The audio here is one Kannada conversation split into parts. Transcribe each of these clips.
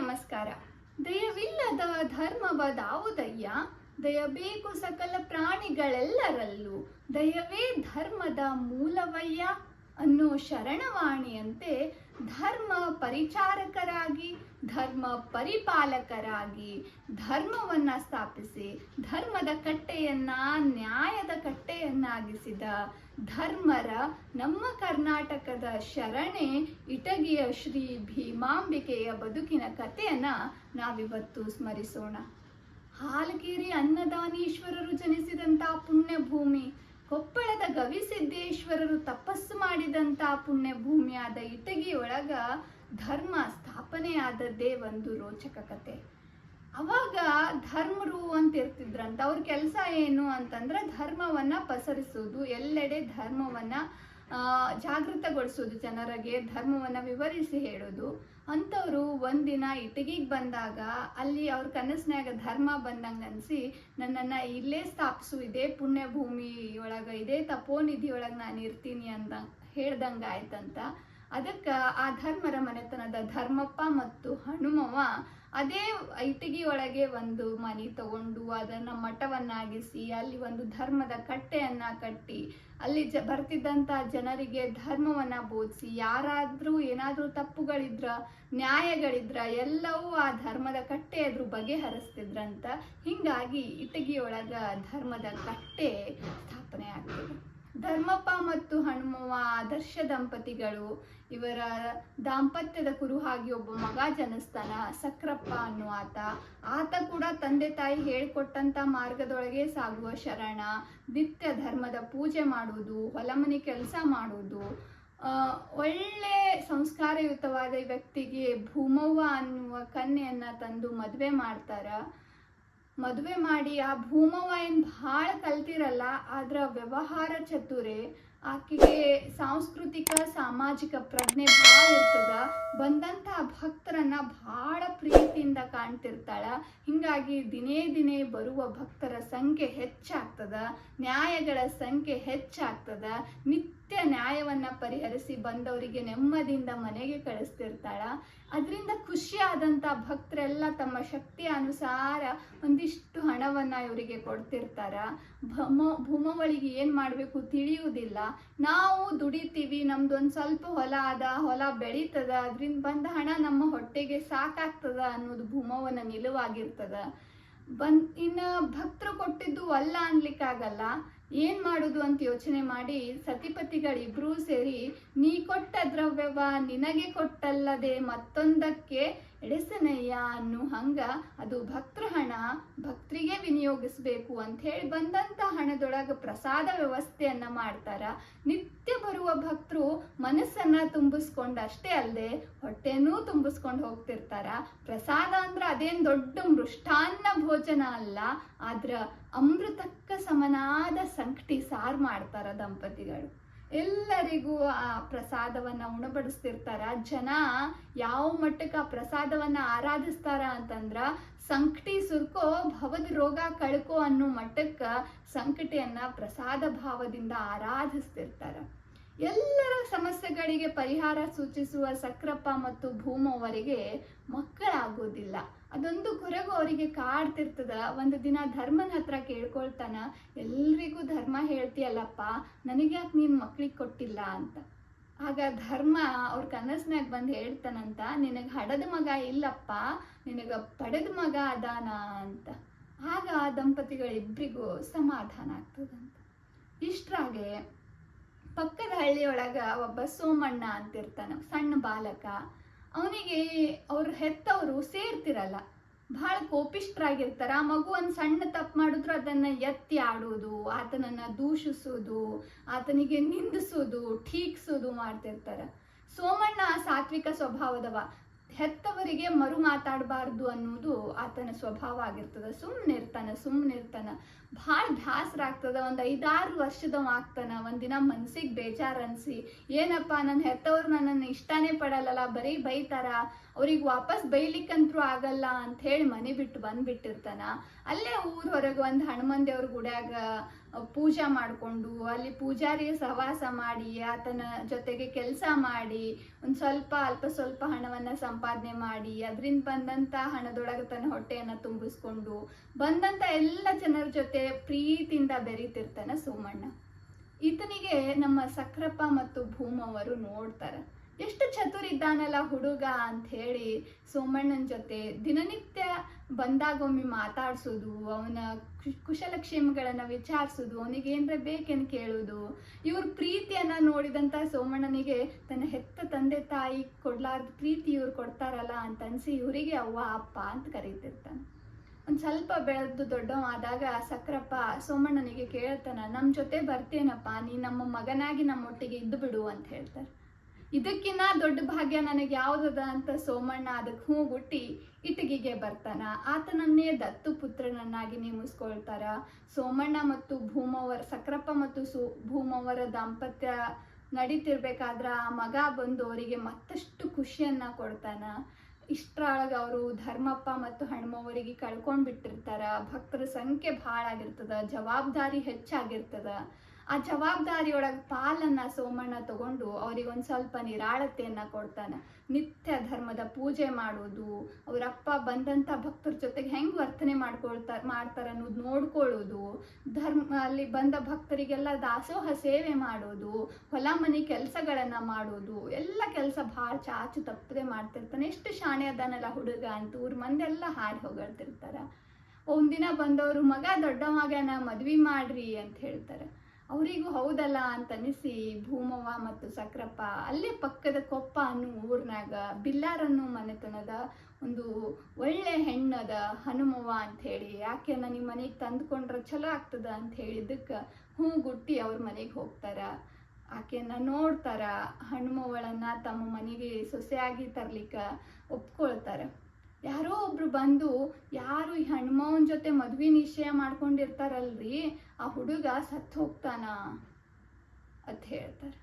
ನಮಸ್ಕಾರ. ದಯವಿಲ್ಲದ ಧರ್ಮವದಾವುದಯ್ಯ ದಯಬೇಕು ಸಕಲ ಪ್ರಾಣಿಗಳೆಲ್ಲರಲ್ಲೂ. ದಯವೇ ಧರ್ಮದ ಮೂಲವಯ್ಯ ಅನ್ನೋ ಶರಣವಾಣಿಯಂತೆ ಧರ್ಮ ಪರಿಚಾರಕರಾಗಿ, ಧರ್ಮ ಪರಿಪಾಲಕರಾಗಿ ಧರ್ಮವನ್ನ ಸ್ಥಾಪಿಸಿ, ಧರ್ಮದ ಕಟ್ಟೆಯನ್ನ ನ್ಯಾಯದ ಕಟ್ಟೆಯನ್ನಾಗಿಸಿದ ಧರ್ಮರ ನಮ್ಮ ಕರ್ನಾಟಕದ ಶರಣೆ ಇಟಗಿಯ ಶ್ರೀ ಭೀಮಾಂಬಿಕೆಯ ಬದುಕಿನ ಕಥೆಯನ್ನ ನಾವಿವತ್ತು ಸ್ಮರಿಸೋಣ. ಹಾಲಗಿರಿ ಅನ್ನದಾನೀಶ್ವರರು ಜನಿಸಿದಂತ ಪುಣ್ಯ ಭೂಮಿ ಕೊಪ್ಪಳದ ಗವಿಸಿದ್ದೇಶ್ವರರು ತಪಸ್ಸು ಮಾಡಿದಂತ ಪುಣ್ಯ ಭೂಮಿಯಾದ ಇಟಗಿ ಒಳಗ ಧರ್ಮ ಸ್ಥಾಪನೆಯಾದದ್ದೇ ಒಂದು ರೋಚಕ ಕತೆ. ಅವಾಗ ಧರ್ಮರು ಅಂತ ಇರ್ತಿದ್ರಂತ. ಅವ್ರ ಕೆಲಸ ಏನು ಅಂತಂದ್ರೆ ಧರ್ಮವನ್ನ ಪಸರಿಸೋದು ಎಲ್ಲೆಡೆ ಧರ್ಮವನ್ನ ಜಾಗೃತಗೊಳಿಸೋದು ಜನರಿಗೆ ಧರ್ಮವನ್ನ ವಿವರಿಸಿ ಹೇಳೋದು ಅಂಥವ್ರು ಒಂದಿನ ಇಟಗಿಗೆ ಬಂದಾಗ ಅಲ್ಲಿ ಅವ್ರ ಕನಸಿನಾಗ ಧರ್ಮ ಬಂದಂಗ ಅನ್ಸಿ, ನನ್ನನ್ನ ಇಲ್ಲೇ ಸ್ಥಾಪಿಸು, ಇದೇ ಪುಣ್ಯ ಭೂಮಿ ಒಳಗ, ಇದೇ ತಪೋನಿಧಿ ಒಳಗ ನಾನು ಇರ್ತೀನಿ ಅಂದ, ಹೇಳ್ದಂಗ ಆಯ್ತಂತ. ಅದಕ್ಕೆ ಆ ಧರ್ಮರ ಮನೆತನದ ಧರ್ಮಪ್ಪ ಮತ್ತು ಹನುಮವ್ವ ಅದೇ ಇಟಗಿ ಒಳಗೆ ಒಂದು ಮನೆ ತಗೊಂಡು ಅದನ್ನ ಮಠವನ್ನಾಗಿಸಿ, ಅಲ್ಲಿ ಒಂದು ಧರ್ಮದ ಕಟ್ಟೆಯನ್ನ ಕಟ್ಟಿ, ಅಲ್ಲಿ ಜ, ಬರ್ತಿದ್ದಂತ ಜನರಿಗೆ ಧರ್ಮವನ್ನ ಬೋಧಿಸಿ, ಯಾರಾದ್ರೂ ಏನಾದ್ರೂ ತಪ್ಪುಗಳಿದ್ರ, ನ್ಯಾಯಗಳಿದ್ರ, ಎಲ್ಲವೂ ಆ ಧರ್ಮದ ಕಟ್ಟೆ ಎದುರು ಬಗೆಹರಿಸ್ತಿದ್ರಂತ ಹಿಂಗಾಗಿ ಇಟಗಿಯೊಳಗ ಧರ್ಮದ ಕಟ್ಟೆ ಸ್ಥಾಪನೆ ಆಗ್ತದೆ ಧರ್ಮಪ್ಪ ಮತ್ತು ಹನುಮವ್ವ ಆದರ್ಶ ದಂಪತಿಗಳು ಇವರ ದಾಂಪತ್ಯದ ಕುರುಹಾಗಿ ಒಬ್ಬ ಮಗ ಜನಿಸ್ತಾನ. ಸಕ್ರಪ್ಪ ಅನ್ನೋ ಆತ ಆತ ಕೂಡ ತಂದೆ ತಾಯಿ ಹೇಳ್ಕೊಟ್ಟಂತ ಮಾರ್ಗದೊಳಗೆ ಸಾಗುವ ಶರಣ. ನಿತ್ಯ ಧರ್ಮದ ಪೂಜೆ ಮಾಡುವುದು ಹೊಲಮನೆ ಕೆಲಸ ಮಾಡುವುದು. ಒಳ್ಳೆ ಸಂಸ್ಕಾರಯುತವಾದ ವ್ಯಕ್ತಿಗೆ ಭೂಮವ್ವ ಅನ್ನುವ ಕನ್ಯೆಯನ್ನ ತಂದು ಮದುವೆ ಮಾಡ್ತಾರ. ಮದುವೆ ಮಾಡಿ ಆ ಭೂಮವ್ವ ಏನು ಭಾಳ ಕಲ್ತಿರಲ್ಲ, ಆದ್ರ ವ್ಯವಹಾರ ಚತುರೆ. ಆಕೆಗೆ ಸಾಂಸ್ಕೃತಿಕ, ಸಾಮಾಜಿಕ ಪ್ರಜ್ಞೆ ಭಾಳ ಇರ್ತದ. ಬಂದಂತ ಭಕ್ತರನ್ನ ಬಹಳ ಪ್ರೀತಿಯಿಂದ ಕಾಣ್ತಿರ್ತಾಳ. ಹಿಂಗಾಗಿ ದಿನೇ ದಿನೇ ಬರುವ ಭಕ್ತರ ಸಂಖ್ಯೆ ಹೆಚ್ಚಾಗ್ತದ. ನ್ಯಾಯಗಳ ಸಂಖ್ಯೆ ಹೆಚ್ಚಾಗ್ತದ. ನಿತ್ಯ ನ್ಯಾಯವನ್ನ ಪರಿಹರಿಸಿ ಬಂದವರಿಗೆ ನೆಮ್ಮದಿಯಿಂದ ಮನೆಗೆ ಕಳಿಸ್ತಿರ್ತಾಳ. ಅದರಿಂದ ಖುಷಿಯಾದಂಥ ಭಕ್ತರೆಲ್ಲ ತಮ್ಮ ಶಕ್ತಿಯ ಅನುಸಾರ ಒಂದಿಷ್ಟು ಹಣವನ್ನ ಇವರಿಗೆ ಕೊಡ್ತಿರ್ತಾರ. ಭಮ, ಭೂಮವಳಿಗೆ ಏನು ಮಾಡಬೇಕು ತಿಳಿಯುವುದಿಲ್ಲ. ನಾವು ದುಡಿತೀವಿ, ನಮ್ದು ಒಂದು ಸ್ವಲ್ಪ ಹೊಲ ಅದ, ಹೊಲ ಬೆಳೀತದ, ಅದರಿಂದ ಬಂದ ಹಣ ನಮ್ಮ ಹೊಟ್ಟೆಗೆ ಸಾಕಾಗ್ತದ ಅನ್ನೋದು ಭೂಮವನ ನಿಲುವಾಗಿರ್ತದ. ಬಂದ್, ಇನ್ನ ಭಕ್ತರು ಕೊಟ್ಟಿದ್ದು ಅಲ್ಲ ಅನ್ಲಿಕ್ಕಾಗಲ್ಲ. ಏನ್ ಮಾಡುದು ಅಂತ ಯೋಚನೆ ಮಾಡಿ ಸತಿಪತಿಗಳಿಬ್ರೂ ಸೇರಿ ನೀ ಕೊಟ್ಟ ದ್ರವ್ಯವ ನಿನಗೆ ಕೊಟ್ಟಲ್ಲದೆ ಮತ್ತೊಂದಕ್ಕೆ ಎಡೆಸನಯ್ಯ ಅನ್ನೋ ಹಂಗ ಅದು ಭಕ್ತರ ಹಣ ಭಕ್ತರಿಗೆ ವಿನಿಯೋಗಿಸ್ಬೇಕು ಅಂತ ಹೇಳಿ ಬಂದಂತ ಹಣದೊಳಗ ಪ್ರಸಾದ ವ್ಯವಸ್ಥೆಯನ್ನ ಮಾಡ್ತಾರ. ನಿತ್ಯ ಬರುವ ಭಕ್ತರು ಮನಸ್ಸನ್ನ ತುಂಬಿಸ್ಕೊಂಡು ಅಷ್ಟೇ ಅಲ್ಲದೆ ಹೊಟ್ಟೆನೂ ತುಂಬಿಸ್ಕೊಂಡು ಹೋಗ್ತಿರ್ತಾರ. ಪ್ರಸಾದ ಅಂದ್ರ ಅದೇನ್ ದೊಡ್ಡ ಮೃಷ್ಟಾನ್ನ ಭೋಜನ ಅಲ್ಲ, ಆದ್ರ ಅಮೃತಕ್ಕ ಸಮನಾದ ಸಂಕಟಿ ಸಾರ್ ಮಾಡ್ತಾರ ದಂಪತಿಗಳು. ಎಲ್ಲರಿಗೂ ಆ ಪ್ರಸಾದವನ್ನ ಉಣಬಡಿಸ್ತಿರ್ತಾರ. ಜನ ಯಾವ ಮಟ್ಟಕ್ಕೆ ಆ ಪ್ರಸಾದವನ್ನ ಆರಾಧಿಸ್ತಾರ ಅಂತಂದ್ರ ಸಂಕಟಿ ಸುರ್ಕೋ ಭವದ ರೋಗ ಕಳ್ಕೋ ಅನ್ನೋ ಮಟ್ಟಕ್ಕ ಸಂಕಟಿಯನ್ನ ಪ್ರಸಾದ ಭಾವದಿಂದ ಆರಾಧಿಸ್ತಿರ್ತಾರ. ಎಲ್ಲರ ಸಮಸ್ಯೆಗಳಿಗೆ ಪರಿಹಾರ ಸೂಚಿಸುವ ಸಕ್ರಪ್ಪ ಮತ್ತು ಭೂಮವರಿಗೆ ಮಕ್ಕಳಾಗೋದಿಲ್ಲ ಅದೊಂದು ಕೊರಗು ಅವರಿಗೆ ಕಾಡ್ತಿರ್ತದ. ಒಂದು ದಿನ ಧರ್ಮನ ಹತ್ರ ಕೇಳ್ಕೊಳ್ತಾನ, ಎಲ್ರಿಗೂ ಧರ್ಮ ಹೇಳ್ತೀಯಲ್ಲಪ್ಪ ನನಗೆ ಯಾಕೆ ನೀನು ಮಕ್ಳಿಗೆ ಕೊಟ್ಟಿಲ್ಲ? ಅಂತ. ಆಗ ಧರ್ಮ ಅವ್ರ ಕನಸ್ನಾಗ ಬಂದು ಹೇಳ್ತಾನಂತ, ನಿನಗೆ ಹಡದ ಮಗ ಇಲ್ಲಪ್ಪ, ನಿನಗೆ ಪಡೆದ ಮಗ ಅದಾನ? ಅಂತ. ಆಗ ಆ ದಂಪತಿಗಳಿಬ್ರಿಗೂ ಸಮಾಧಾನ ಆಗ್ತದಂತ. ಇಷ್ಟ್ರಾಗೆ ಪಕ್ಕದ ಹಳ್ಳಿಯೊಳಗ ಒಬ್ಬ ಸೋಮಣ್ಣ ಅಂತಿರ್ತಾನ, ಸಣ್ಣ ಬಾಲಕ. ಅವನಿಗೆ ಅವ್ರ ಹೆತ್ತವರು ಸೇರ್ತಿರಲ್ಲ. ಬಹಳ ಕೋಪಿಷ್ಟ್ರಾಗಿರ್ತಾರ. ಆ ಮಗು ಒಂದು ಸಣ್ಣ ತಪ್ಪು ಮಾಡಿದ್ರು ಅದನ್ನ ಎತ್ತಿ ಆಡೋದು, ಆತನನ್ನ ದೂಷಿಸೋದು, ಆತನಿಗೆ ನಿಂದಿಸೋದು, ಠೀಕ್ಸೋದು ಮಾಡ್ತಿರ್ತಾರ. ಸೋಮಣ್ಣ ಸಾತ್ವಿಕ ಸ್ವಭಾವದವ. ಹೆತ್ತವರಿಗೆ ಮರು ಮಾತಾಡಬಾರ್ದು ಅನ್ನೋದು ಆತನ ಸ್ವಭಾವ ಆಗಿರ್ತದ. ಸುಮ್ಮನೆ ಇರ್ತಾನ ಸುಮ್ಮನೆ ಇರ್ತಾನ. ಭಾಳ ಒಂದು ಐದಾರು ವರ್ಷದವ ಆಗ್ತಾನ ಒಂದಿನ ಮನ್ಸಿಗೆ ಬೇಜಾರ್ ಅನ್ಸಿ ಏನಪ್ಪ ನನ್ನ ಹೆತ್ತವ್ರು ನನ್ನನ್ನು ಇಷ್ಟನೇ ಪಡಲ್ಲಲ್ಲ, ಬರೀ ಬೈತಾರ, ಅವ್ರಿಗೆ ವಾಪಸ್ ಬೈಲಿಕ್ಕಂತೂ ಆಗಲ್ಲ ಅಂತ ಹೇಳಿ ಮನೆ ಬಿಟ್ಟು ಬಂದ್ಬಿಟ್ಟಿರ್ತಾನ. ಅಲ್ಲೇ ಊರ ಹೊರಗೆ ಒಂದು ಹನುಮನ್ ಗುಡ್ಯಾಗ ಪೂಜಾ ಮಾಡಿಕೊಂಡು, ಅಲ್ಲಿ ಪೂಜಾರಿಗೆ ಸಹವಾಸ ಮಾಡಿ, ಆತನ ಜೊತೆಗೆ ಕೆಲಸ ಮಾಡಿ, ಒಂದು ಸ್ವಲ್ಪ ಅಲ್ಪ ಸ್ವಲ್ಪ ಹಣವನ್ನು ಸಂಪಾದನೆ ಮಾಡಿ, ಅದರಿಂದ ಬಂದಂಥ ಹಣದೊಳಗೆ ತನ್ನ ಹೊಟ್ಟೆಯನ್ನು ತುಂಬಿಸ್ಕೊಂಡು ಬಂದಂಥ ಎಲ್ಲ ಜನರ ಜೊತೆ ಪ್ರೀತಿಯಿಂದ ಬೆರೀತಿರ್ತಾನೆ ಸೋಮಣ್ಣ. ಈತನಿಗೆ ನಮ್ಮ ಸಕ್ರಪ್ಪ ಮತ್ತು ಭೂಮವರು ನೋಡ್ತಾರೆ. ಎಷ್ಟು ಚತುರಿದ್ದಾನಲ್ಲ ಹುಡುಗ ಅಂತ ಹೇಳಿ ಸೋಮಣ್ಣನ ಜೊತೆ ದಿನನಿತ್ಯ ಬಂದಾಗೊಮ್ಮೆ ಮಾತಾಡ್ಸೋದು, ಅವನ ಕುಶಲಕ್ಷೇಮಗಳನ್ನು ವಿಚಾರಿಸೋದು ಅವನಿಗೆ ಏನರ ಬೇಕೆಂದು ಕೇಳೋದು. ಇವ್ರ ಪ್ರೀತಿಯನ್ನ ನೋಡಿದಂತ ಸೋಮಣ್ಣನಿಗೆ ತನ್ನ ಹೆತ್ತ ತಂದೆ ತಾಯಿ ಕೊಡ್ಲಾರ್ದ ಪ್ರೀತಿ ಇವ್ರು ಕೊಡ್ತಾರಲ್ಲ ಅಂತ ಅನ್ಸಿ ಇವರಿಗೆ ಅವ್ವ, ಅಪ್ಪ ಅಂತ ಕರೀತಿರ್ತಾನೆ. ಒಂದು ಸ್ವಲ್ಪ ಬೆಳೆದು ದೊಡ್ಡವಾದಾಗ ಸಕ್ರಪ್ಪ ಸೋಮಣ್ಣನಿಗೆ ಕೇಳ್ತಾನ ನಮ್ಮ ಜೊತೆ ಬರ್ತೇನಪ್ಪ ನೀ ನಮ್ಮ ಮಗನಾಗಿ ನಮ್ಮೊಟ್ಟಿಗೆ ಇದ್ದು ಬಿಡು ಅಂತ ಹೇಳ್ತಾರೆ. ಇದಕ್ಕಿನ್ನ ದೊಡ್ಡ ಭಾಗ್ಯ ನನಗೆ ಯಾವುದದ ಅಂತ ಸೋಮಣ್ಣ ಅದಕ್ಕೆ ಹೂ ಗುಟ್ಟಿ ಇಟಗಿಗೆ ಬರ್ತಾನ. ಆತನನ್ನೇ ದತ್ತು ಪುತ್ರನನ್ನಾಗಿ ನೇಮಿಸ್ಕೊಳ್ತಾರ. ಸೋಮಣ್ಣ ಮತ್ತು ಭೂಮವರ ಸಕ್ರಪ್ಪ ಮತ್ತು ಸು ಭೂಮವರ ದಾಂಪತ್ಯ ನಡೀತಿರ್ಬೇಕಾದ್ರ ಆ ಮಗ ಬಂದು ಅವರಿಗೆ ಮತ್ತಷ್ಟು ಖುಷಿಯನ್ನ ಕೊಡ್ತಾನ. ಇಷ್ಟರೊಳಗೆ ಅವರು ಧರ್ಮಪ್ಪ ಮತ್ತು ಹಣ್ಮವರಿಗೆ ಕಳ್ಕೊಂಡ್ಬಿಟ್ಟಿರ್ತಾರ. ಭಕ್ತರ ಸಂಖ್ಯೆ ಭಾಳ ಆಗಿರ್ತದ, ಜವಾಬ್ದಾರಿ ಹೆಚ್ಚಾಗಿರ್ತದ. ಆ ಜವಾಬ್ದಾರಿಯೊಳಗೆ ಪಾಲನ್ನ ಸೋಮಣ್ಣ ತಗೊಂಡು ಅವ್ರಿಗೆ ಒಂದು ಸ್ವಲ್ಪ ನಿರಾಳತೆಯನ್ನ ಕೊಡ್ತಾನೆ. ನಿತ್ಯ ಧರ್ಮದ ಪೂಜೆ ಮಾಡೋದು ಅವರಪ್ಪ ಬಂದಂಥ ಭಕ್ತರ ಜೊತೆಗೆ ಹೆಂಗೆ ವರ್ತನೆ ಮಾಡ್ಕೊಳ್ತಾ, ಮಾಡ್ತಾರೆ ಅನ್ನೋದು ನೋಡ್ಕೊಳ್ಳೋದು, ಧರ್ಮ, ಅಲ್ಲಿ ಬಂದ ಭಕ್ತರಿಗೆಲ್ಲ ದಾಸೋಹ ಸೇವೆ ಮಾಡೋದು, ಹೊಲ ಮನೆ ಕೆಲಸಗಳನ್ನು ಮಾಡೋದು, ಎಲ್ಲ ಕೆಲಸ ಭಾಳ ಚಾಚು ತಪ್ಪದೆ ಮಾಡ್ತಿರ್ತಾನೆ. ಎಷ್ಟು ಶಾಣೆ ಅದಾನಲ್ಲ ಹುಡುಗ ಅಂತ ಊರ್ ಮಂದೆಲ್ಲ ಹಾಡಿ ಹೊಗಳ್ತಿರ್ತಾರ. ಒಂದಿನ ಬಂದವರು, ಮಗ ದೊಡ್ಡ ಮಗನ ಮದ್ವಿ ಮಾಡ್ರಿ ಅಂತ ಹೇಳ್ತಾರೆ. ಅವರಿಗೂ ಹೌದಲ್ಲ ಅಂತ ಅನಿಸಿ ಭೂಮವ್ವ ಮತ್ತು ಸಕ್ರಪ್ಪ ಅಲ್ಲೇ ಪಕ್ಕದ ಕೊಪ್ಪ ಅನ್ನೋ ಊರ್ನಾಗ ಬಿಲ್ಲಾರನ್ನು ಮನೆತನದ ಒಂದು ಒಳ್ಳೆ ಹೆಣ್ಣದ ಹನುಮವ್ವ ಅಂತ ಹೇಳಿ ಯಾಕೆನ ನಿಮ್ಮ ಮನೆಗೆ ತಂದುಕೊಂಡ್ರೆ ಚಲೋ ಆಗ್ತದ? ಅಂತ ಹೇಳಿದ್ದಕ್ಕೆ ಹೂ ಗುಟ್ಟಿ ಅವ್ರ ಮನೆಗೆ ಹೋಗ್ತಾರ. ಆಕೆಯನ್ನ ನೋಡ್ತಾರ, ಹನುಮವ್ವಳನ್ನ ತಮ್ಮ ಮನೆಗೆ ಸೊಸೆಯಾಗಿ ತರ್ಲಿಕ್ಕೆ ಒಪ್ಕೊಳ್ತಾರ. ಯಾರೋ ಒಬ್ರು ಬಂದು, ಯಾರು ಈ ಹಣ್ಮಾವನ್ ಜೊತೆ ಮದ್ವೆ ನಿಶ್ಚಯ ಮಾಡ್ಕೊಂಡಿರ್ತಾರಲ್ರಿ? ಆ ಹುಡುಗ ಸತ್ತು ಹೋಗ್ತಾನ? ಅಂತ ಹೇಳ್ತಾರೆ.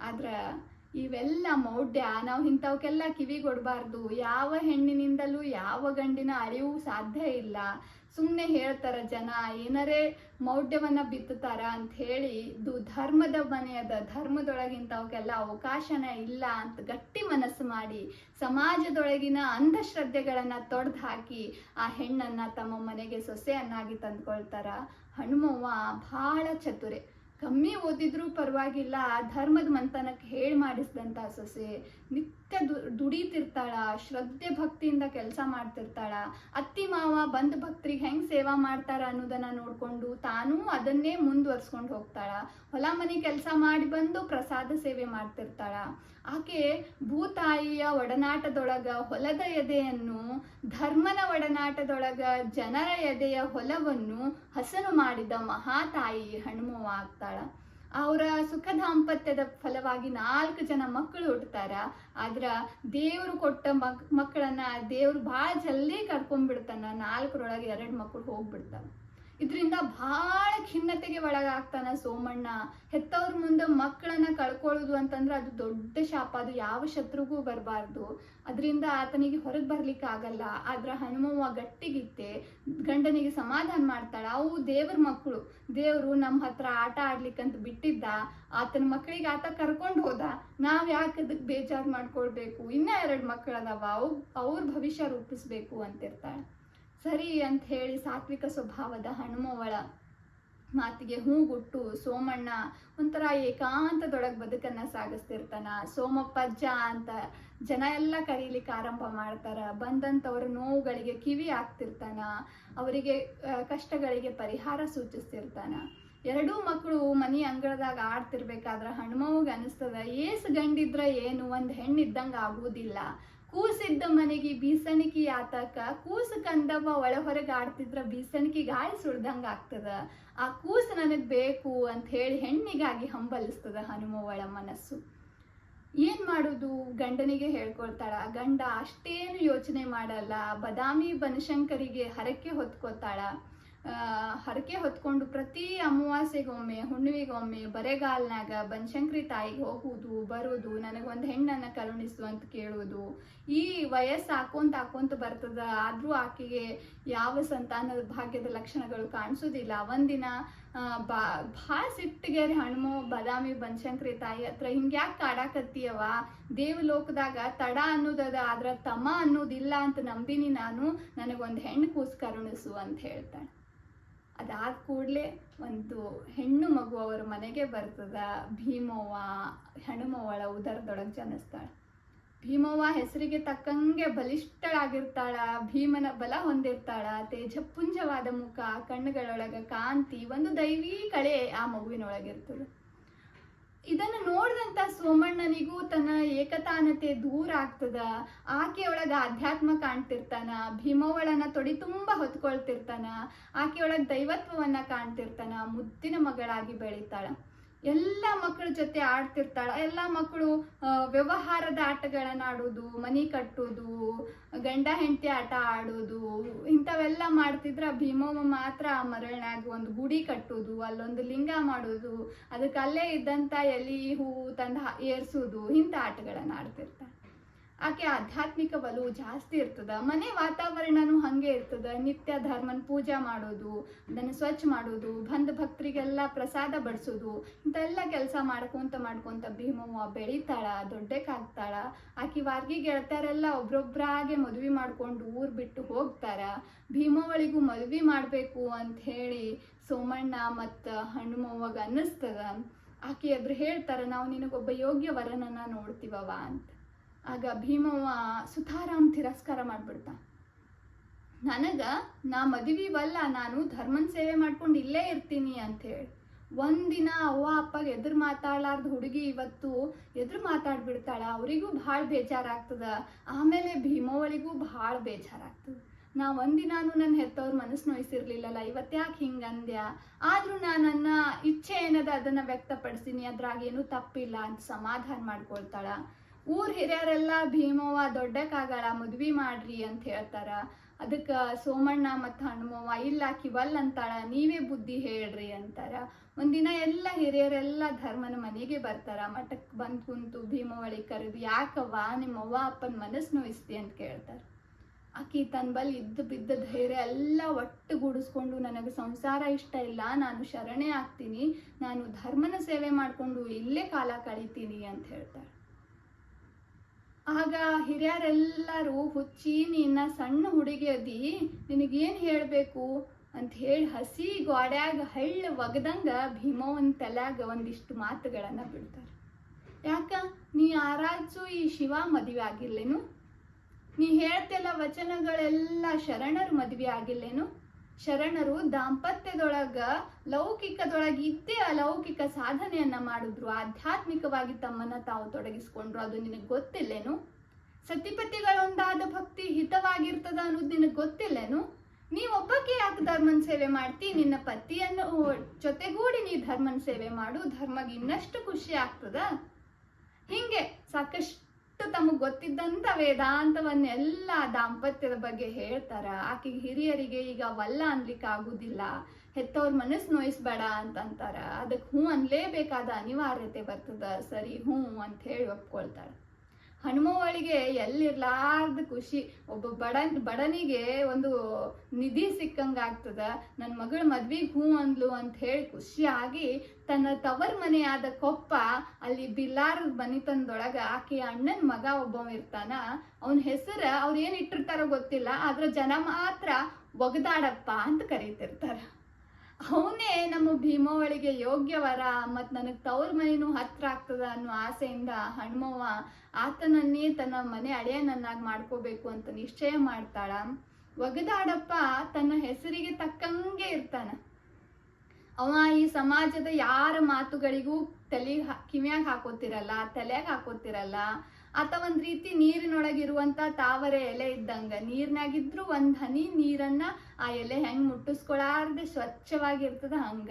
ಆದ್ರ ಇವೆಲ್ಲ ಮೌಢ್ಯ, ನಾವು ಇಂಥವಕ್ಕೆಲ್ಲ ಕಿವಿಗೊಡ್ಬಾರ್ದು. ಯಾವ ಹೆಣ್ಣಿನಿಂದಲೂ ಯಾವ ಗಂಡಿನ ಅರಿವು ಸಾಧ್ಯ ಇಲ್ಲ. ಸುಮ್ಮನೆ ಹೇಳ್ತಾರ ಜನ, ಏನರೇ ಮೌಢ್ಯವನ್ನ ಬಿತ್ತುತ್ತಾರ ಅಂತ ಹೇಳಿ ಇದು ಧರ್ಮದ ಮನೆಯದ ಧರ್ಮದೊಳಗಿಂತವಕ್ಕೆಲ್ಲ ಅವಕಾಶನೇ ಇಲ್ಲ ಅಂತ ಗಟ್ಟಿ ಮನಸ್ಸು ಮಾಡಿ ಸಮಾಜದೊಳಗಿನ ಅಂಧಶ್ರದ್ಧೆಗಳನ್ನ ತೊಡೆದು ಹಾಕಿ ಆ ಹೆಣ್ಣನ್ನ ತಮ್ಮ ಮನೆಗೆ ಸೊಸೆಯನ್ನಾಗಿ ತಂದ್ಕೊಳ್ತಾರ. ಹನುಮವ್ವ ಬಹಳ ಚತುರೆ. ಕಮ್ಮಿ ಓದಿದ್ರೂ ಪರವಾಗಿಲ್ಲ, ಧರ್ಮದ ಮಂತನಕ್ಕೆ ಹೇಳಿ ಮಾಡಿಸಿದಂಥ ಸೊಸೆ. ನಿತ್ಯ ದು, ದುಡಿತಿರ್ತಾಳ, ಶ್ರದ್ಧೆ ಭಕ್ತಿಯಿಂದ ಕೆಲಸ ಮಾಡ್ತಿರ್ತಾಳ, ಅತ್ತಿ ಮಾವ ಬಂದ ಭಕ್ತರಿಗೆ ಹೆಂಗ್ ಸೇವಾ ಮಾಡ್ತಾರ ಅನ್ನೋದನ್ನ ನೋಡ್ಕೊಂಡು ತಾನೂ ಅದನ್ನೇ ಮುಂದುವರ್ಸ್ಕೊಂಡು ಹೋಗ್ತಾಳ. ಹೊಲ ಮನೆ ಕೆಲಸ ಮಾಡಿ ಬಂದು ಪ್ರಸಾದ ಸೇವೆ ಮಾಡ್ತಿರ್ತಾಳ. ಆಕೆ ಭೂತಾಯಿಯ ಒಡನಾಟದೊಳಗ ಹೊಲದ ಎದೆಯನ್ನು, ಧರ್ಮನ ಒಡನಾಟದೊಳಗ ಜನರ ಎದೆಯ ಹೊಲವನ್ನು ಹಸನು ಮಾಡಿದ ಮಹಾತಾಯಿ ಹನುಮವ್ವ ಆಗ್ತಾಳ. ಅವರ ಸುಖ ದಾಂಪತ್ಯದ ಫಲವಾಗಿ ನಾಲ್ಕು ಜನ ಮಕ್ಕಳು ಹುಟ್ಟುತ್ತಾರ. ಆದ್ರ ದೇವ್ರು ಕೊಟ್ಟ ಮಕ್, ಮಕ್ಕಳನ್ನ ದೇವ್ರು ಭಾಳ ಜಲ್ದಿ ಕರ್ಕೊಂಡ್ಬಿಡ್ತಾನ. ನಾಲ್ಕರೊಳಗೆ ಎರಡು ಮಕ್ಕಳು ಹೋಗ್ಬಿಡ್ತಾವ. ಇದರಿಂದ ಬಹಳ ಖಿನ್ನತೆಗೆ ಒಳಗಾಗ್ತಾನ ಸೋಮಣ್ಣ. ಹೆತ್ತವ್ರ ಮುಂದೆ ಮಕ್ಕಳನ್ನ ಕಳ್ಕೊಳ್ಳೋದು ಅಂತಂದ್ರೆ ಅದು ದೊಡ್ಡ ಶಾಪ. ಅದು ಯಾವ ಶತ್ರುಗೂ ಬರಬಾರ್ದು. ಅದರಿಂದ ಆತನಿಗೆ ಹೊರಗೆ ಬರ್ಲಿಕ್ಕೆ ಆಗಲ್ಲ. ಆದ್ರ ಹನುಮವ್ವ ಗಟ್ಟಿಗಿತ್ತೆ, ಗಂಡನಿಗೆ ಸಮಾಧಾನ ಮಾಡ್ತಾಳ. ಅವು ದೇವ್ರ ಮಕ್ಕಳು. ದೇವ್ರು ನಮ್ಮ ಹತ್ರ ಆಟ ಆಡ್ಲಿಕ್ಕಂತ ಬಿಟ್ಟಿದ್ದ. ಆತನ ಮಕ್ಕಳಿಗೆ ಆತ ಕರ್ಕೊಂಡು ಹೋದ. ನಾವ್ ಯಾಕೆ ಅದಕ್ಕೆ ಬೇಜಾರು ಮಾಡ್ಕೊಳ್ಬೇಕು? ಇನ್ನ ಎರಡು ಮಕ್ಕಳದವ. ಅವು, ಅವ್ರ ಭವಿಷ್ಯ ರೂಪಿಸ್ಬೇಕು ಅಂತಿರ್ತಾಳೆ. ಸರಿ ಅಂತ ಹೇಳಿ ಸಾತ್ವಿಕ ಸ್ವಭಾವದ ಹನುಮವಳ ಮಾತಿಗೆ ಹೂಗುಟ್ಟು ಸೋಮಣ್ಣ ಒಂಥರ ಏಕಾಂತದೊಳಗೆ ಬದುಕನ್ನ ಸಾಗಿಸ್ತಿರ್ತಾನ. ಸೋಮಪ್ಪಜ್ಜ ಅಂತ ಜನ ಎಲ್ಲ ಕರೀಲಿಕ್ಕೆ ಆರಂಭ ಮಾಡ್ತಾರ. ಬಂದಂಥವ್ರ ನೋವುಗಳಿಗೆ ಕಿವಿ ಆಗ್ತಿರ್ತಾನ ಅವರಿಗೆ ಕಷ್ಟಗಳಿಗೆ ಪರಿಹಾರ ಸೂಚಿಸ್ತಿರ್ತಾನ. ಎರಡೂ ಮಕ್ಕಳು ಮನಿ ಅಂಗಳದಾಗ ಆಡ್ತಿರ್ಬೇಕಾದ್ರೆ ಹನುಮವ್ಗೆ ಅನಿಸ್ತದ, ಏಸು ಗಂಡಿದ್ರೆ ಏನು? ಒಂದ್ ಹೆಣ್ಣಿದ್ದಂಗ ಆಗುವುದಿಲ್ಲ ಕೂಸಿದ್ದ ಮನೆಗೆ ಬೀಸಣಿಕೆ ಆತಕ ಕೂಸು ಕಂದವ ಒಳ ಹೊರಗೆ ಆಡ್ತಿದ್ರ ಬೀಸಣಿಕೆ ಗಾಳಿ ಸುಳ್ದಂಗ ಆಗ್ತದ. ಆ ಕೂಸು ನನಗ್ ಬೇಕು ಅಂತ ಹೇಳಿ ಹೆಣ್ಣಿಗಾಗಿ ಹಂಬಲಿಸ್ತದ ಹನುಮವಳ ಮನಸ್ಸು. ಏನ್ ಮಾಡುದು? ಗಂಡನಿಗೆ ಹೇಳ್ಕೊಳ್ತಾಳ, ಗಂಡ ಅಷ್ಟೇನು ಯೋಚನೆ ಮಾಡಲ್ಲ, ಬದಾಮಿ ಬನಶಂಕರಿಗೆ ಹರಕೆ ಹೊತ್ಕೋತಾಳ. ಹರಕೆ ಹೊತ್ಕೊಂಡು ಪ್ರತಿ ಅಮಾವಾಸ್ಯೆಗೊಮ್ಮೆ, ಹುಣ್ಣಿಮೆಗೊಮ್ಮೆ, ಬರೆಗಾಲ್ನಾಗ ಬನಶಂಕರಿ ತಾಯಿಗೆ ಹೋಗುವುದು, ಬರುವುದು ನನಗೊಂದು ಹೆಣ್ಣನ್ನು ಕರುಣಿಸು ಅಂತ ಕೇಳುವುದು. ಈ ವಯಸ್ಸು ಹಾಕೊಂತ ಹಾಕೊಂತ ಬರ್ತದ, ಆದರೂ ಆಕೆಗೆ ಯಾವ ಸಂತಾನದ ಭಾಗ್ಯದ ಲಕ್ಷಣಗಳು ಕಾಣಿಸೋದಿಲ್ಲ ಒಂದಿನ ಬಾ ಭಾಳ ಸಿಟ್ಟಿಗೆ ಹಣ್ಮು ಬದಾಮಿ, ಬನಶಂಕರಿ ತಾಯಿ ಹತ್ರ ಹಿಂಗ್ಯಾಕೆ ಕಾಡಾಕತ್ತೀಯವ ದೇವಲೋಕದಾಗ ತಡ ಅನ್ನೋದದ, ಆದ್ರ ತಮ ಅನ್ನೋದಿಲ್ಲ ಅಂತ ನಂಬಿನಿ ನಾನು. ನನಗೊಂದು ಹೆಣ್ಣು ಕೂಸು ಕರುಣಿಸು ಅಂತ ಹೇಳ್ತಾಳೆ. ಅದಾದ ಕೂಡಲೇ ಒಂದು ಹೆಣ್ಣು ಮಗು ಅವರ ಮನೆಗೆ ಬರ್ತದ, ಭೀಮವ್ವ, ಹನುಮವ್ವಳ ಉದರದೊಳಗೆ ಜನಿಸ್ತಾಳೆ. ಭೀಮವ್ವ ಹೆಸರಿಗೆ ತಕ್ಕಂಗೆ ಬಲಿಷ್ಠಳಾಗಿರ್ತಾಳ, ಭೀಮನ ಬಲ ಹೊಂದಿರ್ತಾಳ, ತೇಜಪುಂಜವಾದ ಮುಖ, ಕಣ್ಣುಗಳೊಳಗ ಕಾಂತಿ, ಒಂದು ದೈವೀ ಕಳೆ ಆ ಮಗುವಿನೊಳಗಿರ್ತದೆ. ಇದನ್ನು ನೋಡಿದಂತ ಸೋಮಣ್ಣನಿಗೂ ತನ್ನ ಏಕತಾನತೆ ದೂರ ಆಗ್ತದ. ಆಕೆಯೊಳಗ ಆಧ್ಯಾತ್ಮ ಕಾಣ್ತಿರ್ತಾನ ಭೀಮವಳನ ತೊಡಿ ತುಂಬ ಹೊತ್ಕೊಳ್ತಿರ್ತಾನ ಆಕೆಯೊಳಗ ದೈವತ್ವವನ್ನ ಕಾಣ್ತಿರ್ತಾನ, ಮುದ್ದಿನ ಮಗಳಾಗಿ ಬೆಳಿತಾಳ. ಎಲ್ಲ ಮಕ್ಕಳ ಜೊತೆ ಆಡ್ತಿರ್ತಾಳೆ. ಎಲ್ಲ ಮಕ್ಕಳು ವ್ಯವಹಾರದ ಆಟಗಳನ್ನ ಆಡೋದು, ಮನಿ ಕಟ್ಟೋದು, ಗಂಡ ಹೆಂಡತಿ ಆಟ ಆಡೋದು, ಇಂಥವೆಲ್ಲ ಮಾಡ್ತಿದ್ರ ಭೀಮವ್ವ ಮಾತ್ರ ಆ ಒಂದು ಗುಡಿ ಕಟ್ಟೋದು, ಅಲ್ಲೊಂದು ಲಿಂಗ ಮಾಡೋದು ಅದಕ್ಕೆ ಅಲ್ಲೇ ಇದ್ದಂಥ ಎಲಿ, ಹೂವು ತಂದು ಏರ್ಸೋದು, ಇಂಥ ಆಟಗಳನ್ನು ಆಡ್ತಿರ್ತಾಳೆ. ಆಕೆ ಆಧ್ಯಾತ್ಮಿಕ ಒಲವು ಜಾಸ್ತಿ ಇರ್ತದ. ಮನೆ ವಾತಾವರಣನೂ ಹಂಗೆ ಇರ್ತದ. ನಿತ್ಯ ಧರ್ಮನ ಪೂಜಾ ಮಾಡೋದು, ಅದನ್ನು ಸ್ವಚ್ಛ ಮಾಡೋದು, ಬಂದ ಭಕ್ತರಿಗೆಲ್ಲ ಪ್ರಸಾದ ಬಡಿಸೋದು ಇಂಥೆಲ್ಲ ಕೆಲಸ ಮಾಡ್ಕೊಂತ ಮಾಡ್ಕೊಂತ ಭೀಮವ್ವ ಬೆಳಿತಾಳ, ದೊಡ್ಡಕ್ಕಾಗ್ತಾಳ. ಆಕಿ ವಾರ್ಗಿ ಗೆಳತಾರೆಲ್ಲ ಒಬ್ರೊಬ್ರಾಗೆ ಮದುವೆ ಮಾಡ್ಕೊಂಡು ಊರ್ ಬಿಟ್ಟು ಹೋಗ್ತಾರ. ಭೀಮವ್ವಳಿಗೂ ಮದುವೆ ಮಾಡಬೇಕು ಅಂತ ಹೇಳಿ ಸೋಮಣ್ಣ ಮತ್ತು ಹಣ್ಣುಮವ್ವಗ ಅನ್ನಿಸ್ತದ. ಆಕೆ ಎದುರು ಹೇಳ್ತಾರ, ನಾವು ನಿನಗೊಬ್ಬ ಯೋಗ್ಯ ವರನನ್ನ ನೋಡ್ತೀವವ ಅಂತ. ಆಗ ಭೀಮವ್ವ ಸುತಾರಾಮ್ ತಿರಸ್ಕಾರ ಮಾಡ್ಬಿಡ್ತ. ನನಗ ನಾ ಮದುವಿವಲ್ಲ ನಾನು ಧರ್ಮನ್ ಸೇವೆ ಮಾಡ್ಕೊಂಡು ಇಲ್ಲೇ ಇರ್ತೀನಿ ಅಂತ ಹೇಳಿ. ಒಂದಿನ ಅವ್ವ ಅಪ್ಪಗೆ ಎದುರು ಮಾತಾಡ್ಲಾರ್ದ ಹುಡುಗಿ ಇವತ್ತು ಎದುರು ಮಾತಾಡ್ಬಿಡ್ತಾಳ, ಅವರಿಗೂ ಭಾಳ ಬೇಜಾರಾಗ್ತದ. ಆಮೇಲೆ ಭೀಮವಳಿಗೂ ಭಾಳ ಬೇಜಾರಾಗ್ತದ. ನಾ ಒಂದಿನಾನು ನನ್ನ ಹೆತ್ತವ್ರ ಮನಸ್ಸು ನೋಯಿಸಿರ್ಲಿಲ್ಲಲ್ಲ ಇವತ್ತ್ಯಾಕೆ ಹಿಂಗೆ ಅಂದ್ಯ? ಆದ್ರೂ ನಾನು ನನ್ನ ಇಚ್ಛೆ ಏನದ ಅದನ್ನ ವ್ಯಕ್ತಪಡಿಸ್ತೀನಿ ಅದ್ರಾಗೇನು ತಪ್ಪಿಲ್ಲ ಅಂತ ಸಮಾಧಾನ ಮಾಡ್ಕೊಳ್ತಾಳ. ಊರ್ ಹಿರಿಯರೆಲ್ಲ ಭೀಮವ್ವ ದೊಡ್ಡಕ್ಕಾಗಲ್ಲ ಮದ್ವಿ ಮಾಡ್ರಿ ಅಂತ ಹೇಳ್ತಾರ. ಅದಕ್ಕೆ ಸೋಮಣ್ಣ ಮತ್ತು ಹಣ್ಮವ್ವ ಇಲ್ಲ ಕಿವಲ್ ಅಂತಾಳ, ನೀವೇ ಬುದ್ಧಿ ಹೇಳ್ರಿ ಅಂತಾರ. ಒಂದಿನ ಎಲ್ಲ ಹಿರಿಯರೆಲ್ಲ ಧರ್ಮನ ಮನೆಗೆ ಬರ್ತಾರ. ಮಠಕ್ಕೆ ಬಂದು ಕುಂತು ಭೀಮವಳಿ ಕರೆದು, ಯಾಕವ್ವ ನಿಮ್ಮ ಅವ್ವ ಅಪ್ಪನ ಮನಸ್ಸು ನೋಯಿಸ್ತಿ ಅಂತ ಕೇಳ್ತಾರ. ಆಕಿ ತನ್ನ ಬಲ್ ಇದ್ದು ಬಿದ್ದ ಧೈರ್ಯ ಎಲ್ಲ ಒಟ್ಟುಗೂಡಿಸ್ಕೊಂಡು, ನನಗೆ ಸಂಸಾರ ಇಷ್ಟ ಇಲ್ಲ, ನಾನು ಶರಣೆ ಆಗ್ತೀನಿ, ನಾನು ಧರ್ಮನ ಸೇವೆ ಮಾಡಿಕೊಂಡು ಇಲ್ಲೇ ಕಾಲ ಕಳಿತೀನಿ ಅಂತ ಹೇಳ್ತಾಳೆ ಆಗ ಹಿರಿಯರೆಲ್ಲರೂ ಹುಚ್ಚಿ ನಿನ್ನ ಸಣ್ಣ ಹುಡುಗಿಯದಿ, ನಿನಗೇನು ಹೇಳಬೇಕು? ಅಂತ ಹೇಳಿ ಹಸಿ ಗೋಡ್ಯಾಗ ಹಳ್ಳ ಒಗದಂಗ ಭೀಮವನ ತಲ್ಯಾಗ ಒಂದಿಷ್ಟು ಮಾತುಗಳನ್ನ ಬಿಡ್ತಾರೆ. ಯಾಕ? ನೀ ಆರಾಚು ಈ ಶಿವ ಮದುವೆ ಆಗಿರ್ಲೇನು ನೀ ಹೇಳ್ತೆಲ್ಲ ವಚನಗಳೆಲ್ಲ ಶರಣರು ಮದುವೆ ಆಗಿಲ್ಲೇನು? ಶರಣರು ದಾಂಪತ್ಯದೊಳಗ ಲೌಕಿಕದೊಳಗೆ ಇದ್ದೇ ಅಲೌಕಿಕ ಸಾಧನೆಯನ್ನ ಮಾಡಿದ್ರು. ಆಧ್ಯಾತ್ಮಿಕವಾಗಿ ತಮ್ಮನ್ನ ತಾವು ತೊಡಗಿಸ್ಕೊಂಡ್ರು. ಅದು ನಿನಗೆ ಗೊತ್ತಿಲ್ಲೇನು? ಸತಿಪತಿಗಳೊಂದಾದ ಭಕ್ತಿ ಹಿತವಾಗಿರ್ತದ ಅನ್ನೋದು ನಿನಗೆ ಗೊತ್ತಿಲ್ಲೇನು? ನೀ ಒಬ್ಬಕ್ಕೆ ಯಾಕೆ ಧರ್ಮನ್ ಸೇವೆ ಮಾಡ್ತಿ? ನಿನ್ನ ಪತಿಯನ್ನು ಜೊತೆಗೂಡಿ ನೀ ಧರ್ಮನ್ ಸೇವೆ ಮಾಡು. ಧರ್ಮಗೆ ಇನ್ನಷ್ಟು ಖುಷಿ ಆಗ್ತದ? ಹಿಂಗೆ ಸಾಕಷ್ಟು ತಮಗೆ ಗೊತ್ತಿದ್ದಂತ ವೇದಾಂತವನ್ನೆಲ್ಲ ದಾಂಪತ್ಯದ ಬಗ್ಗೆ ಹೇಳ್ತಾರ. ಆಕೆಗೆ ಹಿರಿಯರಿಗೆ ಈಗ ವಲ್ಲ ಅನ್ಲಿಕ್ಕೆ ಆಗುದಿಲ್ಲ. ಹೆತ್ತವ್ರ ಮನಸ್ಸು ನೋಯಿಸ್ಬೇಡ ಅಂತಂತಾರ ಅದಕ್ಕೆ ಹ್ಞೂ ಅನ್ಲೇಬೇಕಾದ ಅನಿವಾರ್ಯತೆ ಬರ್ತದ. ಸರಿ ಹ್ಞೂ ಅಂತ ಹೇಳಿ ಒಪ್ಕೊಳ್ತಾಳೆ. ಹನುಮವ್ವಳಿಗೆ ಎಲ್ಲಿರ್ಲಾರ್ದ ಖುಷಿ. ಒಬ್ಬ ಬಡ ಬಡನಿಗೆ ಒಂದು ನಿಧಿ ಸಿಕ್ಕಂಗಾಗ್ತದ. ನನ್ನ ಮಗಳ ಮದ್ವಿಗೆ ಹೂ ಅಂದ್ಲು ಅಂತ ಹೇಳಿ ಖುಷಿಯಾಗಿ ತನ್ನ ತವರ್ ಮನೆಯಾದ ಕೊಪ್ಪ ಅಲ್ಲಿ ಬಿಲ್ಲಾರದ ಮನಿತನದೊಳಗ ಆಕೆ ಅಣ್ಣನ ಮಗ ಒಬ್ಬವ ಇರ್ತಾನ. ಅವನ ಹೆಸರ ಅವ್ರು ಏನ್ ಇಟ್ಟಿರ್ತಾರೋ ಗೊತ್ತಿಲ್ಲ, ಆದ್ರ ಜನ ಮಾತ್ರ ಒಗದಾಡಪ್ಪ ಅಂತ ಕರೀತಿರ್ತಾರ. ಅವನೇ ನಮ್ಮ ಭೀಮವಳಿಗೆ ಯೋಗ್ಯವರ ಮತ್ತು ನನಗೆ ತವ್ರ ಮನೆನೂ ಹತ್ರ ಆಗ್ತದ ಅನ್ನೋ ಆಸೆಯಿಂದ ಹಣ್ಮವ್ವ ಆತನನ್ನೇ ತನ್ನ ಮನೆ ಅಳೆಯನನ್ನಾಗಿ ಮಾಡ್ಕೋಬೇಕು ಅಂತ ನಿಶ್ಚಯ ಮಾಡ್ತಾಳ. ಒಗದಾಡಪ್ಪ ತನ್ನ ಹೆಸರಿಗೆ ತಕ್ಕಂಗೆ ಇರ್ತಾನ. ಅವ ಈ ಸಮಾಜದ ಯಾರ ಮಾತುಗಳಿಗೂ ತಲೆ ಕಿವಿಯಾಗ ಹಾಕೋತಿರಲ್ಲ, ತಲೆಯಾಗ ಹಾಕೋತಿರಲ್ಲ ಆತ ಒಂದ್ ರೀತಿ ನೀರಿನೊಳಗಿರುವಂತ ತಾವರೆ ಎಲೆ ಇದ್ದಂಗ. ನೀರ್ನಾಗಿದ್ರು ಒಂದ್ ಹನಿ ನೀರನ್ನ ಆ ಎಲೆ ಹೆಂಗ್ ಮುಟ್ಟಿಸ್ಕೊಳಾರ್ದೆ ಸ್ವಚ್ಛವಾಗಿರ್ತದ ಹಂಗ.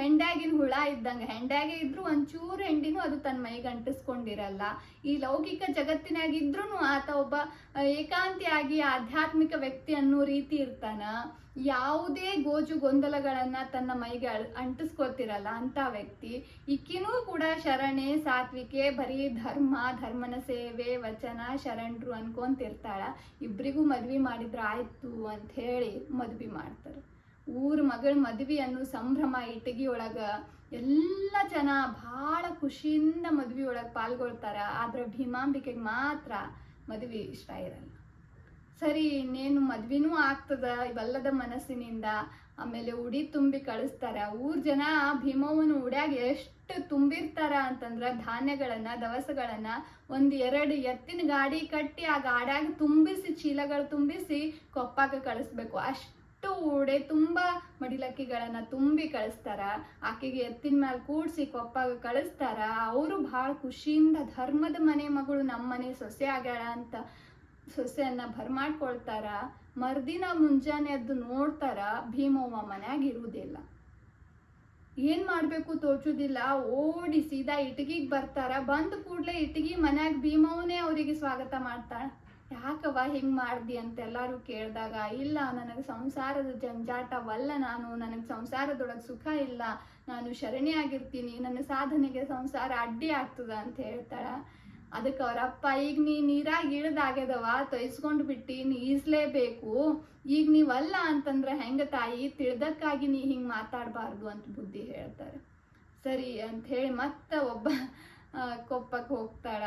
ಹೆಂಡ್ಯಾಗಿನ ಹುಳ ಇದ್ದಂಗ, ಹೆಂಡ್ಯಾಗೆ ಇದ್ರು ಒಂಚೂರು ಹೆಂಡಿನೂ ಅದು ತನ್ನ ಮೈಗೆ ಅಂಟಿಸ್ಕೊಂಡಿರಲ್ಲ. ಈ ಲೌಕಿಕ ಜಗತ್ತಿನಾಗಿದ್ರೂ ಆತ ಒಬ್ಬ ಏಕಾಂತಿಯಾಗಿ ಆಧ್ಯಾತ್ಮಿಕ ವ್ಯಕ್ತಿ ಅನ್ನೋ ರೀತಿ ಇರ್ತಾನ. ಯಾವುದೇ ಗೋಜು ಗೊಂದಲಗಳನ್ನ ತನ್ನ ಮೈಗೆ ಅಂಟಿಸ್ಕೊತಿರಲ್ಲ ಅಂತ ವ್ಯಕ್ತಿ. ಇಕ್ಕಿನೂ ಕೂಡ ಶರಣೆ, ಸಾತ್ವಿಕೆ, ಬರೀ ಧರ್ಮ, ಧರ್ಮನ ಸೇವೆ, ವಚನ, ಶರಣರು ಅನ್ಕೊಂತಿರ್ತಾಳ. ಇಬ್ರಿಗೂ ಮದ್ವಿ ಮಾಡಿದ್ರ ಆಯ್ತು ಅಂತ ಹೇಳಿ. ಮದ್ವಿ ಮಾಡ್ತಾರೆ. ಊರ ಮಗಳ ಮದ್ವಿ ಅನ್ನೋ ಸಂಭ್ರಮ ಇಟಗಿ ಒಳಗ ಎಲ್ಲ ಜನ ಬಹಳ ಖುಷಿಯಿಂದ ಮದ್ವಿ ಒಳಗೆ ಪಾಲ್ಗೊಳ್ತಾರ. ಆದ್ರೆ ಭೀಮಾಂಬಿಕೆಗೆ ಮಾತ್ರ ಮದ್ವಿ ಇಷ್ಟ ಇರಲ್ಲ. ಸರಿ, ಇನ್ನೇನು ಮದ್ವಿನೂ ಆಗ್ತದ, ಇವೆಲ್ಲದ ಮನಸ್ಸಿನಿಂದ. ಆಮೇಲೆ ಉಡಿ ತುಂಬಿ ಕಳಿಸ್ತಾರ. ಊರ್ ಜನ ಭೀಮವ್ವನ ಉಡ್ಯಾಗ ಎಷ್ಟು ತುಂಬಿರ್ತಾರ ಅಂತಂದ್ರ ಧಾನ್ಯಗಳನ್ನ, ದವಸಗಳನ್ನ ಒಂದ್ ಎರಡು ಎತ್ತಿನ ಗಾಡಿ ಕಟ್ಟಿ ಆ ಗಾಡ್ಯಾಗ ತುಂಬಿಸಿ, ಚೀಲಗಳು ತುಂಬಿಸಿ ಕೊಪ್ಪಾಗ ಕಳಿಸ್ಬೇಕು. ಅಷ್ಟು ಉಡೆ ತುಂಬಾ ಮಡಿಲಕ್ಕಿಗಳನ್ನ ತುಂಬಿ ಕಳಿಸ್ತಾರ. ಆಕೆಗೆ ಎತ್ತಿನ ಮ್ಯಾಲ ಕೂಡ್ಸಿ ಕೊಪ್ಪಾಗ ಕಳಿಸ್ತಾರ. ಅವರು ಬಹಳ ಖುಷಿಯಿಂದ ಧರ್ಮದ ಮನೆ ಮಗಳು ನಮ್ಮ ಮನೆ ಸೊಸೆ ಆಗ್ಯಾಳ ಅಂತ ಸೊಸೆಯನ್ನ ಬರ್ಮಾಡ್ಕೊಳ್ತಾರ ಮರ್ದಿನ ಮುಂಜಾನೆ ಎದ್ದು ನೋಡ್ತಾರ ಭೀಮವ್ವ ಮನ್ಯಾಗ ಇರುವುದಿಲ್ಲ. ಏನ್ ಮಾಡ್ಬೇಕು ತೋಚುದಿಲ್ಲ. ಓಡಿ ಸೀದಾ ಇಟಗಿಗ್ ಬರ್ತಾರ. ಬಂದ ಕೂಡ್ಲೆ ಇಟಗಿ ಮನ್ಯಾಗ ಭೀಮವನೇ ಅವರಿಗೆ ಸ್ವಾಗತ ಮಾಡ್ತಾಳ ಯಾಕವ ಹಿಂಗ್ ಮಾಡ್ದಿ ಅಂತ ಎಲ್ಲಾರು ಕೇಳಿದಾಗ, ಇಲ್ಲ ನನಗೆ ಸಂಸಾರದ ಜಂಜಾಟವಲ್ಲ ನಾನು, ನನಗೆ ಸಂಸಾರದೊಳಗೆ ಸುಖ ಇಲ್ಲ. ನಾನು ಶರಣಿ ಆಗಿರ್ತೀನಿ. ನನ್ನ ಸಾಧನೆಗೆ ಸಂಸಾರ ಅಡ್ಡಿ ಆಗ್ತದ ಅಂತ ಹೇಳ್ತಾಳ. ಅದಕ್ಕೆ ಅವರಪ್ಪ ಈಗ ನೀ ನೀರಾಗ ಇಳ್ದಾಗ್ಯದವ ತೊಯ್ಸ್ಕೊಂಡು ಬಿಟ್ಟು, ನೀ ಈಸ್ಲೇಬೇಕು. ಈಗ ನೀವಲ್ಲ ಅಂತಂದ್ರೆ ಹೆಂಗ ತಾಯಿ? ತಿಳಿದಕ್ಕಾಗಿ ನೀ ಹಿಂಗೆ ಮಾತಾಡಬಾರ್ದು ಅಂತ ಬುದ್ಧಿ ಹೇಳ್ತಾರೆ. ಸರಿ ಅಂತ ಹೇಳಿ ಮತ್ತೆ ಒಬ್ಬ ಕೊಪ್ಪಕ್ಕೆ ಹೋಗ್ತಾಳ.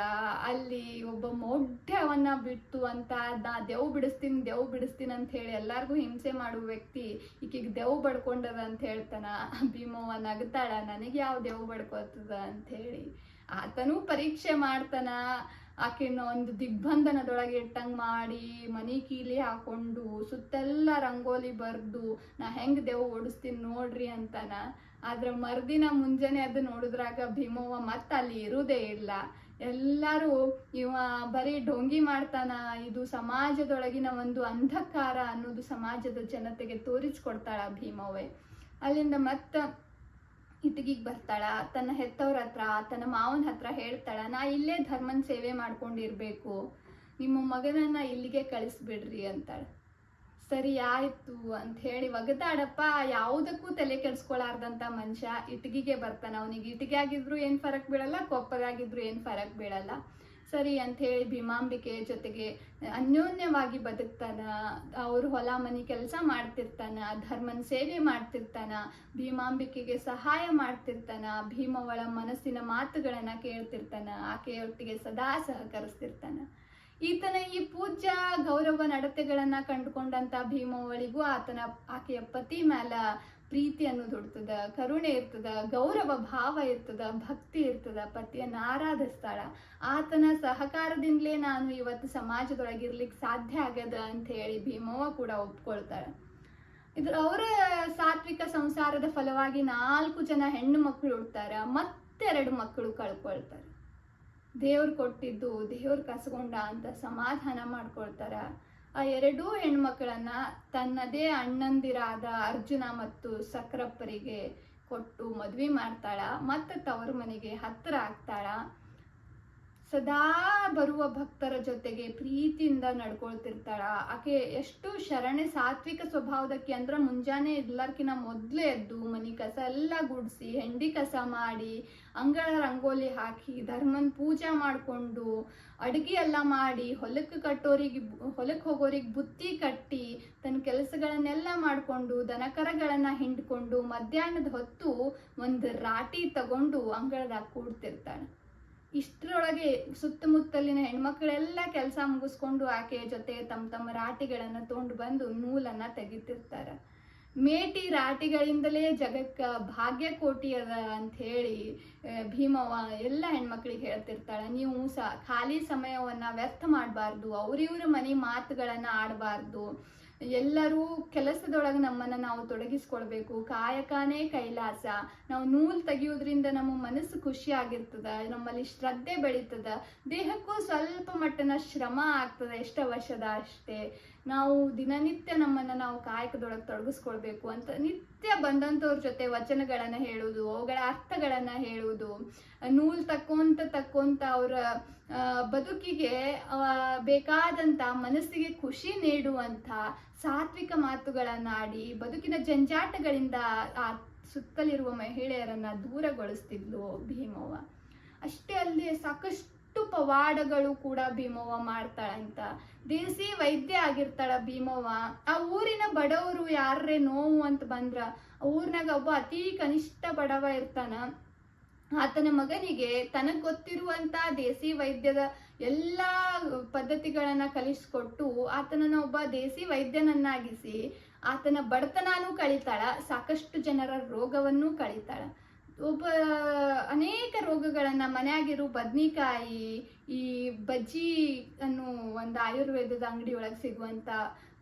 ಅಲ್ಲಿ ಒಬ್ಬ ಮೊಡ್ಡವನ್ನ ಬಿಟ್ಟು ಅಂತ, ನಾ ದೆವ್ ಬಿಡಿಸ್ತೀನಿ ದೆವ್ ಬಿಡಿಸ್ತೀನಿ ಅಂತ ಹೇಳಿ ಎಲ್ಲಾರ್ಗೂ ಹಿಂಸೆ ಮಾಡುವ ವ್ಯಕ್ತಿ ಈಕಿಗೆ ದೆವ್ ಬಡ್ಕೊಂಡದ ಅಂತ ಹೇಳ್ತಾನ. ಭೀಮವ್ವ ನಗ್ತಾಳ. ನನಗೆ ಯಾವ ದೆವ್ ಬಡ್ಕೋತದ? ಅಂತ ಹೇಳಿ. ಆತನೂ ಪರೀಕ್ಷೆ ಮಾಡ್ತಾನ. ಆಕೆನ ಒಂದು ದಿಗ್ಬಂಧನದೊಳಗೆ ಇಟ್ಟಂಗ್ ಮಾಡಿ ಮನಿ ಕೀಲಿ ಹಾಕೊಂಡು ಸುತ್ತೆಲ್ಲ ರಂಗೋಲಿ ಬರ್ದು, ನಾ ಹೆಂಗ್ ದೇವ್ ಓಡಿಸ್ತೀನಿ ನೋಡ್ರಿ ಅಂತಾನ. ಆದ್ರೆ ಮರ್ದಿನ ಮುಂಜಾನೆ ಅದು ನೋಡಿದ್ರಾಗ ಭೀಮವ್ವ ಮತ್ತ ಅಲ್ಲಿ ಇರುವುದೇ ಇಲ್ಲ. ಎಲ್ಲರೂ ಇವ ಬರೀ ಡೊಂಗಿ ಮಾಡ್ತಾನ. ಇದು ಸಮಾಜದೊಳಗಿನ ಒಂದು ಅಂಧಕಾರ ಅನ್ನೋದು ಸಮಾಜದ ಜನತೆಗೆ ತೋರಿಸ್ಕೊಡ್ತಾಳ ಭೀಮವ್ವೆ. ಅಲ್ಲಿಂದ ಮತ್ತ ಇಟಗಿಗ್ ಬರ್ತಾಳ, ತನ್ನ ಹೆತ್ತವ್ರ ಹತ್ರ, ತನ್ನ ಮಾವನ ಹತ್ರ ಹೇಳ್ತಾಳ, ನಾ ಇಲ್ಲೇ ಧರ್ಮನ್ ಸೇವೆ ಮಾಡ್ಕೊಂಡಿರ್ಬೇಕು, ನಿಮ್ಮ ಮಗನನ್ನ ಇಲ್ಲಿಗೆ ಕಳಿಸ್ಬಿಡ್ರಿ ಅಂತಾಳ. ಸರಿ ಆಯ್ತು, ಅಂತ ಹೇಳಿ ಒಗದಾಡಪ್ಪ ಯಾವುದಕ್ಕೂ ತಲೆ ಕೆಡ್ಸ್ಕೊಳಾರ್ದಂತ ಮನುಷ್ಯ, ಇಟಗಿಗೆ ಬರ್ತಾನ, ಅವನಿಗೆ ಇಟ್ಟಿಗೆ ಆಗಿದ್ರು ಏನ್ ಫರಕ್ ಬೀಳಲ್ಲ, ಕೊಪ್ಪದಾಗಿದ್ರು ಏನ್ ಫರಕ್ ಬೀಳಲ್ಲ. ಸರಿ ಅಂತ ಹೇಳಿ ಭೀಮಾಂಬಿಕೆ ಜೊತೆಗೆ ಅನ್ಯೋನ್ಯವಾಗಿ ಬದುಕ್ತಾನ, ಅವ್ರ ಹೊಲ ಮನಿ ಕೆಲಸ ಮಾಡ್ತಿರ್ತಾನ, ಧರ್ಮನ ಸೇವೆ ಮಾಡ್ತಿರ್ತಾನ, ಭೀಮಾಂಬಿಕೆಗೆ ಸಹಾಯ ಮಾಡ್ತಿರ್ತಾನ, ಭೀಮವಳ ಮನಸ್ಸಿನ ಮಾತುಗಳನ್ನ ಕೇಳ್ತಿರ್ತಾನ, ಆಕೆಯೊಟ್ಟಿಗೆ ಸದಾ ಸಹಕರಿಸ್ತಿರ್ತಾನ. ಈತನ ಈ ಪೂಜ್ಯ ಗೌರವ ನಡತೆಗಳನ್ನ ಕಂಡುಕೊಂಡಂತ ಭೀಮವಳಿಗೂ ಆತನ ಆಕೆಯ ಪತಿ ಮ್ಯಾಲ ಪ್ರೀತಿ ಅನ್ನೋದು ಹುಡ್ತದ, ಕರುಣೆ ಇರ್ತದ, ಗೌರವ, ಭಾವ ಇರ್ತದ, ಭಕ್ತಿ ಇರ್ತದ, ಪತಿಯನ್ನ ಆರಾಧಿಸ್ತಾಳ. ಆತನ ಸಹಕಾರದಿಂದಲೇ ನಾನು ಇವತ್ತು ಸಮಾಜದೊಳಗಿರ್ಲಿಕ್ಕೆ ಸಾಧ್ಯ ಆಗ್ಯದ ಅಂತ ಹೇಳಿ ಭೀಮವ್ವ ಕೂಡ ಒಪ್ಕೊಳ್ತಾಳೆ. ಇದ್ರ ಅವರ ಸಾತ್ವಿಕ ಸಂಸಾರದ ಫಲವಾಗಿ ನಾಲ್ಕು ಜನ ಹೆಣ್ಣು ಮಕ್ಕಳು ಹುಡ್ತಾರ, ಮತ್ತೆರಡು ಮಕ್ಕಳು ಕಳ್ಕೊಳ್ತಾರೆ. ದೇವ್ರು ಕೊಟ್ಟಿದ್ದು ದೇವ್ರು ಕಸ್ಕೊಂಡ ಅಂತ ಸಮಾಧಾನ ಮಾಡ್ಕೊಳ್ತಾರ. ಆ ಎರಡೂ ಹೆಣ್ಮಕ್ಳನ್ನ ತನ್ನದೇ ಅಣ್ಣಂದಿರಾದ ಅರ್ಜುನ ಮತ್ತು ಸಕ್ರಪ್ಪರಿಗೆ ಕೊಟ್ಟು ಮದುವೆ ಮಾಡ್ತಾಳ, ಮತ್ತು ತವರು ಮನೆಗೆ ಹತ್ತಿರ ಆಗ್ತಾಳ. ಸದಾ ಬರುವ ಭಕ್ತರ ಜೊತೆಗೆ ಪ್ರೀತಿಯಿಂದ ನಡ್ಕೊಳ್ತಿರ್ತಾಳ. ಆಕೆ ಎಷ್ಟು ಶರಣೆ ಸಾತ್ವಿಕ ಸ್ವಭಾವದಕ್ಕೆ ಅಂದ್ರ ಮುಂಜಾನೆ ಎಲ್ಲರ್ಕಿನ ಮೊದ್ಲೇ ಎದ್ದು ಮನಿ ಕಸ ಎಲ್ಲ ಗುಡಿಸಿ, ಹೆಂಡಿ ಕಸ ಮಾಡಿ, ಅಂಗಳ ರಂಗೋಲಿ ಹಾಕಿ, ಧರ್ಮನ್ ಪೂಜಾ ಮಾಡಿಕೊಂಡು, ಅಡುಗೆ ಎಲ್ಲ ಮಾಡಿ ಹೊಲಕ್ಕೆ ಕಟ್ಟೋರಿಗೆ ಹೊಲಕ್ಕೆ ಹೋಗೋರಿಗೆ ಬುತ್ತಿ ಕಟ್ಟಿ ತನ್ನ ಕೆಲಸಗಳನ್ನೆಲ್ಲ ಮಾಡಿಕೊಂಡು, ದನಕರಗಳನ್ನ ಹಿಂಡ್ಕೊಂಡು ಮಧ್ಯಾಹ್ನದ ಹೊತ್ತು ಒಂದು ರಾಟಿ ತಗೊಂಡು ಅಂಗಳದಾಗ ಕೂಡ್ತಿರ್ತಾಳೆ. ಇಷ್ಟರೊಳಗೆ ಸುತ್ತಮುತ್ತಲಿನ ಹೆಣ್ಮಕ್ಳೆಲ್ಲ ಕೆಲಸ ಮುಗಿಸ್ಕೊಂಡು ಆಕೆಯ ಜೊತೆ ತಮ್ಮ ತಮ್ಮ ರಾಟಿಗಳನ್ನ ತಗೊಂಡು ಬಂದು ನೂಲನ್ನ ತೆಗಿತಿರ್ತಾರ. ಮೇಟಿ ರಾಟಿಗಳಿಂದಲೇ ಜಗಕ್ಕ ಭಾಗ್ಯ ಕೋಟಿ ಅದ ಅಂತ ಹೇಳಿ ಭೀಮವ್ವ ಎಲ್ಲ ಹೆಣ್ಮಕ್ಳಿಗೆ ಹೇಳ್ತಿರ್ತಾಳೆ, ನೀವು ಸ, ಖಾಲಿ ಸಮಯವನ್ನ ವ್ಯರ್ಥ ಮಾಡಬಾರ್ದು, ಅವ್ರಿವ್ರ ಮನೆ ಮಾತುಗಳನ್ನ ಆಡಬಾರ್ದು ಎಲ್ಲರೂ ಕೆಲಸದೊಳಗೆ ನಮ್ಮನ್ನು ನಾವು ತೊಡಗಿಸ್ಕೊಳ್ಬೇಕು. ಕಾಯಕಾನೇ ಕೈಲಾಸ. ನಾವು ನೂಲ್ ತೆಗಿಯೋದ್ರಿಂದ ನಮ್ಮ ಮನಸ್ಸು ಖುಷಿ ಆಗಿರ್ತದ, ನಮ್ಮಲ್ಲಿ ಶ್ರದ್ಧೆ ಬೆಳೀತದ. ದೇಹಕ್ಕೂ ಸ್ವಲ್ಪ ಮಟ್ಟನ ಶ್ರಮ ಆಗ್ತದೆ ಎಷ್ಟು ವರ್ಷದ ಅಷ್ಟೇ. ನಾವು ದಿನನಿತ್ಯ ನಮ್ಮನ್ನು ನಾವು ಕಾಯಕದೊಳಗೆ ತೊಡಗಿಸ್ಕೊಳ್ಬೇಕು ಅಂತ ನಿತ್ಯ ಬಂದಂಥವ್ರ ಜೊತೆ ವಚನಗಳನ್ನು ಹೇಳುವುದು, ಅವುಗಳ ಅರ್ಥಗಳನ್ನು ಹೇಳುವುದು, ನೂಲು ತಕ್ಕೊಂತ ತಕ್ಕೊಂತ ಅವರ ಬದುಕಿಗೆ ಬೇಕಾದಂಥ ಮನಸ್ಸಿಗೆ ಖುಷಿ ನೀಡುವಂಥ ಸಾತ್ವಿಕ ಮಾತುಗಳನ್ನಾಡಿ ಬದುಕಿನ ಜಂಜಾಟಗಳಿಂದ ಆ ಸುತ್ತಲಿರುವ ಮಹಿಳೆಯರನ್ನ ದೂರಗೊಳಿಸ್ತಿದ್ಲು ಭೀಮವ್ವ. ಅಷ್ಟೇ ಅಲ್ಲದೆ ಸಾಕಷ್ಟು ಪವಾಡಗಳು ಕೂಡ ಭೀಮವ್ವ ಮಾಡ್ತಾಳಂತ ದೇಸಿ ವೈದ್ಯ ಆಗಿರ್ತಾಳ ಭೀಮವ್ವ. ಆ ಊರಿನ ಬಡವರು ಯಾರೇ ನೋವು ಅಂತ ಬಂದ್ರ ಆ ಊರ್ನಾಗ ಒಬ್ಬ ಅತಿ ಕನಿಷ್ಠ ಬಡವ ಇರ್ತಾನ. ಆತನ ಮಗನಿಗೆ ತನಗ್ ಗೊತ್ತಿರುವಂತ ದೇಸಿ ವೈದ್ಯದ ಎಲ್ಲಾ ಪದ್ಧತಿಗಳನ್ನ ಕಲಿಸ್ಕೊಟ್ಟು ಆತನನ್ನ ಒಬ್ಬ ದೇಸಿ ವೈದ್ಯನನ್ನಾಗಿಸಿ ಆತನ ಬಡತನನೂ ಕಳಿತಾಳ, ಸಾಕಷ್ಟು ಜನರ ರೋಗವನ್ನೂ ಕಳಿತಾಳ. ಒಬ್ಬ ಅನೇಕ ರೋಗಗಳನ್ನ ಮನೆಯಾಗಿರೋ ಬದ್ನಿಕಾಯಿ, ಈ ಬಜ್ಜಿ ಅನ್ನು ಒಂದು ಆಯುರ್ವೇದದ ಅಂಗಡಿ ಒಳಗೆ ಸಿಗುವಂತ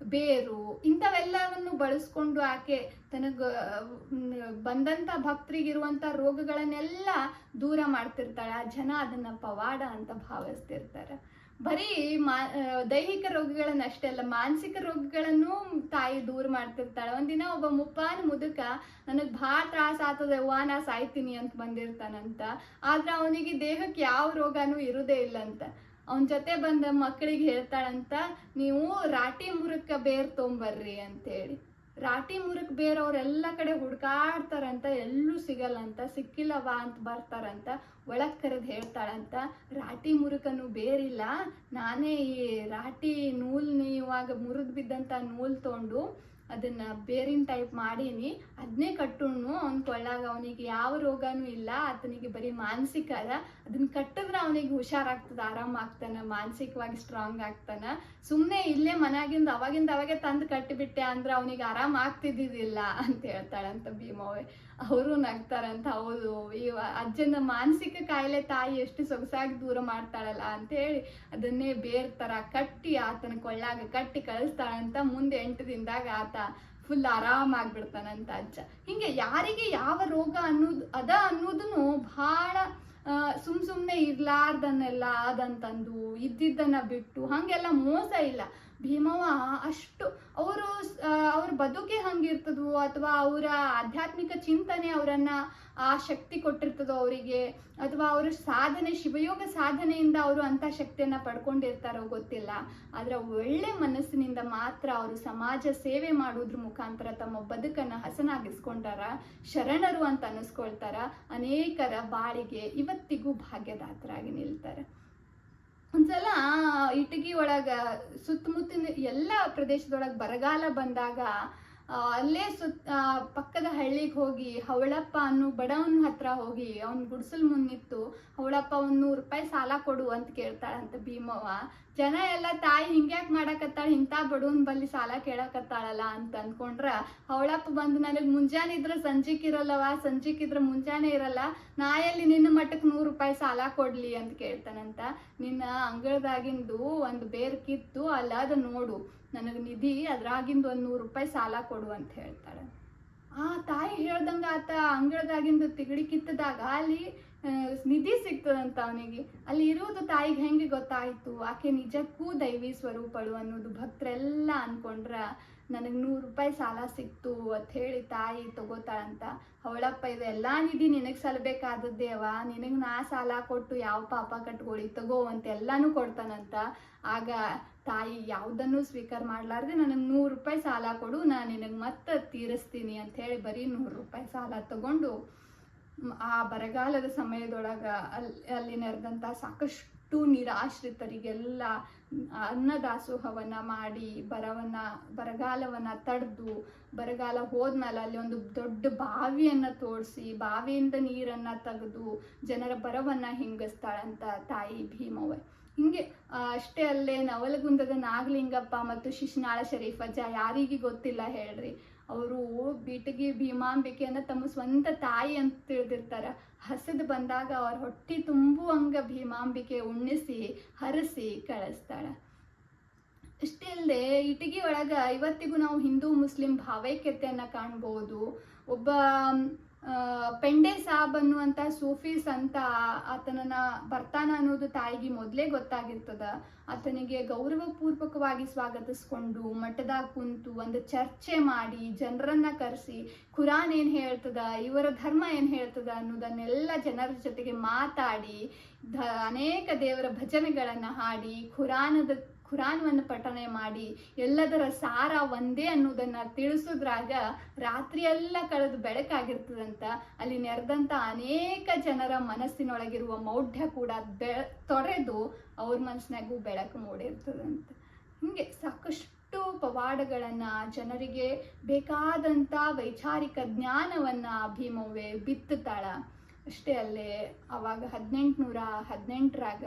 ಬೇರು, ಇಂಥವೆಲ್ಲವನ್ನು ಬಳಸ್ಕೊಂಡು ಆಕೆ ತನಗೆ ಬಂದಂಥ ಭಕ್ತರಿಗಿರುವಂತ ರೋಗಗಳನ್ನೆಲ್ಲ ದೂರ ಮಾಡ್ತಿರ್ತಾಳೆ. ಆ ಜನ ಅದನ್ನ ಪವಾಡ ಅಂತ ಭಾವಿಸ್ತಿರ್ತಾರೆ. ಬರೀ ಮಾ ದೈಹಿಕ ರೋಗಗಳನ್ನ ಅಷ್ಟೇ ಅಲ್ಲ, ಮಾನಸಿಕ ರೋಗಗಳನ್ನು ತಾಯಿ ದೂರ ಮಾಡ್ತಿರ್ತಾಳೆ. ಒಂದಿನ ಒಬ್ಬ ಮುಪ್ಪಾನ ಮುದುಕ, ನನಗ್ ಭಾಳ ತ್ರಾಸ ಆಗ್ತದೆ, ಅವ್ವ ಸಾಯ್ತೀನಿ ಅಂತ ಬಂದಿರ್ತಾನಂತ. ಆದ್ರೆ ಅವನಿಗೆ ದೇಹಕ್ಕೆ ಯಾವ ರೋಗನೂ ಇರುದೇ ಇಲ್ಲಂತ ಅವನ ಜೊತೆ ಬಂದ ಮಕ್ಕಳಿಗೆ ಹೇಳ್ತಾಳಂತ, ನೀವು ರಾಟಿ ಮುರುಕ ಬೇರ್ ತೊಂಬರ್ರಿ ಅಂತೇಳಿ. ರಾಟಿ ಮುರುಕ್ ಎಲ್ಲ ಕಡೆ ಹುಡ್ಕಾಡ್ತಾರಂತ, ಎಲ್ಲೂ ಸಿಗಲ್ಲಂತ ಸಿಕ್ಕಿಲ್ಲವಾ ಅಂತ ಬರ್ತಾರಂತ, ಒಳಗ್ ಕರೆದು ಹೇಳ್ತಾಳಂತ, ರಾಟಿ ಮುರುಕನು ಬೇರಿಲ್ಲ. ನಾನೇ ಈ ರಾಟಿ ನೂಲ್ ಇವಾಗ ಮುರಿದು ಬಿದ್ದಂತ ನೂಲ್ ತೊಗೊಂಡು ಅದನ್ನ ಬೇರಿನ ಟೈಪ್ ಮಾಡೀನಿ. ಅದನ್ನೇ ಕಟ್ಟುಣ್ಣು ಅವ್ನ ಕೊಳ್ಳಾಗ ಅವನಿಗೆ ಯಾವ ರೋಗನೂ ಇಲ್ಲ. ಆತನಿಗೆ ಬರೀ ಮಾನಸಿಕ ಅದ. ಅದನ್ನ ಕಟ್ಟಿದ್ರೆ ಅವನಿಗೆ ಹುಷಾರಾಗ್ತದ, ಆರಾಮ ಆಗ್ತಾನ, ಮಾನಸಿಕವಾಗಿ ಸ್ಟ್ರಾಂಗ್ ಆಗ್ತಾನ. ಸುಮ್ಮನೆ ಇಲ್ಲೇ ಮನ್ಯಾಗಿಂದ ಅವಾಗಿಂದ ಅವಾಗೆ ತಂದು ಕಟ್ಟಿಬಿಟ್ಟೆ ಅಂದ್ರೆ ಅವನಿಗೆ ಆರಾಮ ಆಗ್ತಿದ್ದಿದ್ದಿಲ್ಲ ಅಂತ ಹೇಳ್ತಾಳಂತ ಭೀಮವ್ವೆ. ಅವರು ನಗ್ತಾರಂತ ಹೌದು. ಈ ಅಜ್ಜನ ಮಾನಸಿಕ ಕಾಯಿಲೆ ತಾಯಿ ಎಷ್ಟು ಸೊಗಸಾಗಿ ದೂರ ಮಾಡ್ತಾಳಲ್ಲ ಅಂತ ಹೇಳಿ ಅದನ್ನೇ ಬೇರ್ ತರ ಕಟ್ಟಿ ಆತನ ಕೊಳ್ಳಾಗ ಕಟ್ಟಿ ಕಳಿಸ್ತಾಳಂತ ಮುಂದೆ ಎಂಟು ದಿನದಾಗ ಆತ ಫುಲ್ ಆರಾಮಾಗ್ಬಿಡ್ತಾನಂತ ಅಜ್ಜ. ಹಿಂಗೆ ಯಾರಿಗೆ ಯಾವ ರೋಗ ಅನ್ನೋದು ಅದ ಅನ್ನೋದನ್ನು ಬಹಳ ಸುಮ್ ಸುಮ್ನೆ ಇರ್ಲಾರ್ದನ್ನೆಲ್ಲ ಅದಂತಂದು ಇದ್ದಿದ್ದನ್ನ ಬಿಟ್ಟು ಹಂಗೆಲ್ಲ ಮೋಸ ಇಲ್ಲ. ಭೀಮವ್ವ ಅಷ್ಟು ಅವರು ಅವ್ರ ಬದುಕೆ ಹಂಗಿರ್ತದೋ ಅಥವಾ ಅವರ ಆಧ್ಯಾತ್ಮಿಕ ಚಿಂತನೆ ಅವರನ್ನ ಆ ಶಕ್ತಿ ಕೊಟ್ಟಿರ್ತದೋ ಅವರಿಗೆ ಅಥವಾ ಅವರು ಸಾಧನೆ, ಶಿವಯೋಗ ಸಾಧನೆಯಿಂದ ಅವರು ಅಂತ ಶಕ್ತಿಯನ್ನ ಪಡ್ಕೊಂಡಿರ್ತಾರೋ ಗೊತ್ತಿಲ್ಲ. ಆದ್ರೆ ಒಳ್ಳೆ ಮನಸ್ಸಿನಿಂದ ಮಾತ್ರ ಅವರು ಸಮಾಜ ಸೇವೆ ಮಾಡೋದ್ರ ಮುಖಾಂತರ ತಮ್ಮ ಬದುಕನ್ನ ಹಸನಾಗಿಸ್ಕೊಂಡಾರ, ಶರಣರು ಅಂತ ಅನ್ನಿಸ್ಕೊಳ್ತಾರ ಅನೇಕರ ಬಾಳಿಗೆ ಇವತ್ತಿಗೂ ಭಾಗ್ಯದಾತರಾಗಿ ನಿಲ್ತಾರೆ. ಒಂದ್ಸಲ ಇಟಗಿ ಒಳಗ ಸುತ್ತಮುತ್ತಿನ ಎಲ್ಲ ಪ್ರದೇಶದೊಳಗೆ ಬರಗಾಲ ಬಂದಾಗ ಅಲ್ಲೇ ಸುತ್ತ ಪಕ್ಕದ ಹಳ್ಳಿಗೆ ಹೋಗಿ ಹವಳಪ್ಪ ಅನ್ನೋ ಬಡವನ ಹತ್ರ ಹೋಗಿ ಅವ್ನ ಗುಡಿಸಲ್ ಮುನ್ನಿತ್ತು, ಹವಳಪ್ಪ ಒಂದ್ ನೂರು ರೂಪಾಯಿ ಸಾಲ ಕೊಡು ಅಂತ ಕೇಳ್ತಾಳಂತ ಭೀಮವ್ವ. ಜನ ಎಲ್ಲ ತಾಯಿ ಹಿಂಗ್ಯಾಕ್ ಮಾಡಾಕತ್ತಾಳ, ಇಂಥ ಬಡವನ್ ಬಲ್ಲಿ ಸಾಲ ಕೇಳಕತ್ತಾಳಲ್ಲ ಅಂತ ಅನ್ಕೊಂಡ್ರ ಅವಳಪ್ಪ ಬಂದು ನನಗೆ ಮುಂಜಾನೆ ಇದ್ರ ಸಂಜಿಕ್ ಇರಲ್ಲವ, ಸಂಜಿಕ್ ಇದ್ರ ಮುಂಜಾನೆ ಇರಲ್ಲ ನಾ ಎಲ್ಲಿ ನಿನ್ನ ಮಟ್ಟಕ್ ನೂರು ರೂಪಾಯಿ ಸಾಲ ಕೊಡ್ಲಿ ಅಂತ ಕೇಳ್ತಾನಂತ. ನಿನ್ನ ಅಂಗಳದಾಗಿಂದು ಒಂದು ಬೇರ್ ಕಿತ್ತು ಅಲ್ಲ ಅದು ನೋಡು, ನನಗೆ ನಿಧಿ ಅದ್ರಾಗಿಂದು ಒಂದ್ ನೂರು ರೂಪಾಯಿ ಸಾಲ ಕೊಡು ಅಂತ ಹೇಳ್ತಾಳೆ. ಹೇಳ್ದಂಗ ಆತ ಅಂಗಳದಾಗಿಂದು ತಿಗಡಿ ಕಿತ್ತದಾಗ ಅಲ್ಲಿ ನಿಧಿ ಸಿಗ್ತದಂತ ಅವನಿಗೆ. ಅಲ್ಲಿ ಇರುವುದು ತಾಯಿಗೆ ಹೆಂಗೆ ಗೊತ್ತಾಯಿತು? ಆಕೆ ನಿಜಕ್ಕೂ ದೈವಿ ಸ್ವರೂಪಳು ಅನ್ನೋದು ಭಕ್ತರೆಲ್ಲ ಅನ್ಕೊಂಡ್ರ ನನಗೆ ನೂರು ರೂಪಾಯಿ ಸಾಲ ಸಿಕ್ತು, ಅಂತ ಹೇಳಿ ತಾಯಿ ತಗೋತಾಳಂತ. ಅವಳಪ್ಪ ಇದೆಲ್ಲ ನಿಧಿ ನಿನಗೆ ಸಲ್ಬೇಕಾದದ್ದೇವ ನಿನಗೆ ನಾ ಸಾಲ ಕೊಟ್ಟು ಯಾವ ಪಾಪ ಕಟ್ಕೊಳ್ಳಿ ತಗೋ ಅಂತ ಎಲ್ಲಾನು ಕೊಡ್ತಾನಂತ. ಆಗ ತಾಯಿ ಯಾವುದನ್ನು ಸ್ವೀಕಾರ ಮಾಡ್ಲಾರ್ದೆ ನನಗೆ ನೂರು ರೂಪಾಯಿ ಸಾಲ ಕೊಡು, ನಾನು ನಿನಗೆ ಮತ್ತೆ ತೀರಿಸ್ತೀನಿ ಅಂತ ಹೇಳಿ ಬರೀ ನೂರು ರೂಪಾಯಿ ಸಾಲ ತಗೊಂಡು ಆ ಬರಗಾಲದ ಸಮಯದೊಳಗ ಅಲ್ಲಿ ಅಲ್ಲಿ ನೆರೆದಂಥ ಸಾಕಷ್ಟು ನಿರಾಶ್ರಿತರಿಗೆಲ್ಲ ಅನ್ನದಾಸೋಹವನ್ನು ಮಾಡಿ, ಬರವನ್ನ, ಬರಗಾಲವನ್ನ ತಡೆದು, ಬರಗಾಲ ಹೋದ್ಮೇಲೆ ಅಲ್ಲಿ ಒಂದು ದೊಡ್ಡ ಬಾವಿಯನ್ನ ತೋರಿಸಿ ಬಾವಿಯಿಂದ ನೀರನ್ನ ತೆಗೆದು ಜನರ ಬರವನ್ನ ಹಿಂಗಿಸ್ತಾಳಂತ ತಾಯಿ ಭೀಮವ್ವ. ಹಿಂಗೆ ಅಷ್ಟೇ ಅಲ್ಲೇ ನವಲಗುಂದದ ನಾಗಲಿಂಗಪ್ಪ ಮತ್ತು ಶಿಶುನಾಳ ಶರೀಫಜ್ಜ ಯಾರಿಗೆ ಗೊತ್ತಿಲ್ಲ ಹೇಳ್ರಿ. ಅವರು ಬೀಟಗಿ ಭೀಮಾಂಬಿಕೆಯನ್ನು ತಮ್ಮ ಸ್ವಂತ ತಾಯಿ ಅಂತ ತಿಳಿದಿರ್ತಾರೆ. ಹಸಿದು ಬಂದಾಗ ಅವ್ರ ಹೊಟ್ಟಿ ತುಂಬುವಂಗ ಭೀಮಾಂಬಿಕೆ ಉಣ್ಣಿಸಿ, ಹರಸಿ ಕಳಿಸ್ತಾಳ. ಅಷ್ಟೇ ಅಲ್ಲದೆ ಇಟಗಿ ಒಳಗೆ ಇವತ್ತಿಗೂ ನಾವು ಹಿಂದೂ ಮುಸ್ಲಿಂ ಭಾವೈಕ್ಯತೆಯನ್ನು ಕಾಣ್ಬೋದು. ಒಬ್ಬ ಪೆಂಡೆ ಸಾಬ್ ಅನ್ನುವಂತ ಸೂಫೀಸ್ ಅಂತ ಆತನನ್ನ ಬರ್ತಾನ ಅನ್ನೋದು ತಾಯಿಗೆ ಮೊದಲೇ ಗೊತ್ತಾಗಿರ್ತದ. ಆತನಿಗೆ ಗೌರವಪೂರ್ವಕವಾಗಿ ಸ್ವಾಗತಿಸ್ಕೊಂಡು ಮಠದಾಗ ಕುಂತು ಒಂದು ಚರ್ಚೆ ಮಾಡಿ ಜನರನ್ನ ಕರೆಸಿ ಖುರಾನ್ ಏನು ಹೇಳ್ತದ, ಇವರ ಧರ್ಮ ಏನು ಹೇಳ್ತದ ಅನ್ನೋದನ್ನೆಲ್ಲ ಜನರ ಜೊತೆಗೆ ಮಾತಾಡಿ ಅನೇಕ ದೇವರ ಭಜನೆಗಳನ್ನು ಹಾಡಿ ಖುರಾನದ ಖುರಾನ್ವನ್ನು ಪಠನೆ ಮಾಡಿ, ಎಲ್ಲದರ ಸಾರ ಒಂದೇ ಅನ್ನೋದನ್ನ ತಿಳಿಸೋದ್ರಾಗ ರಾತ್ರಿಯೆಲ್ಲ ಕಳೆದು ಬೆಳಕಾಗಿರ್ತದಂತ, ಅಲ್ಲಿ ನೆರೆದಂತ ಅನೇಕ ಜನರ ಮನಸ್ಸಿನೊಳಗಿರುವ ಮೌಢ್ಯ ಕೂಡ ಬೆ, ತೊರೆದು ಅವ್ರ ಮನಸ್ಸಿನಾಗೂ ಬೆಳಕು ಮೂಡಿರ್ತದಂತ. ಹಿಂಗೆ ಸಾಕಷ್ಟು ಪವಾಡಗಳನ್ನು ಜನರಿಗೆ ಬೇಕಾದಂತ ವೈಚಾರಿಕ ಜ್ಞಾನವನ್ನು ಭೀಮವ್ವೆ ಬಿತ್ತುತ್ತಾಳ. ಅಷ್ಟೇ ಅಲ್ಲೇ, ಅವಾಗ ಹದಿನೆಂಟುನೂರ ಹದಿನೆಂಟರಾಗ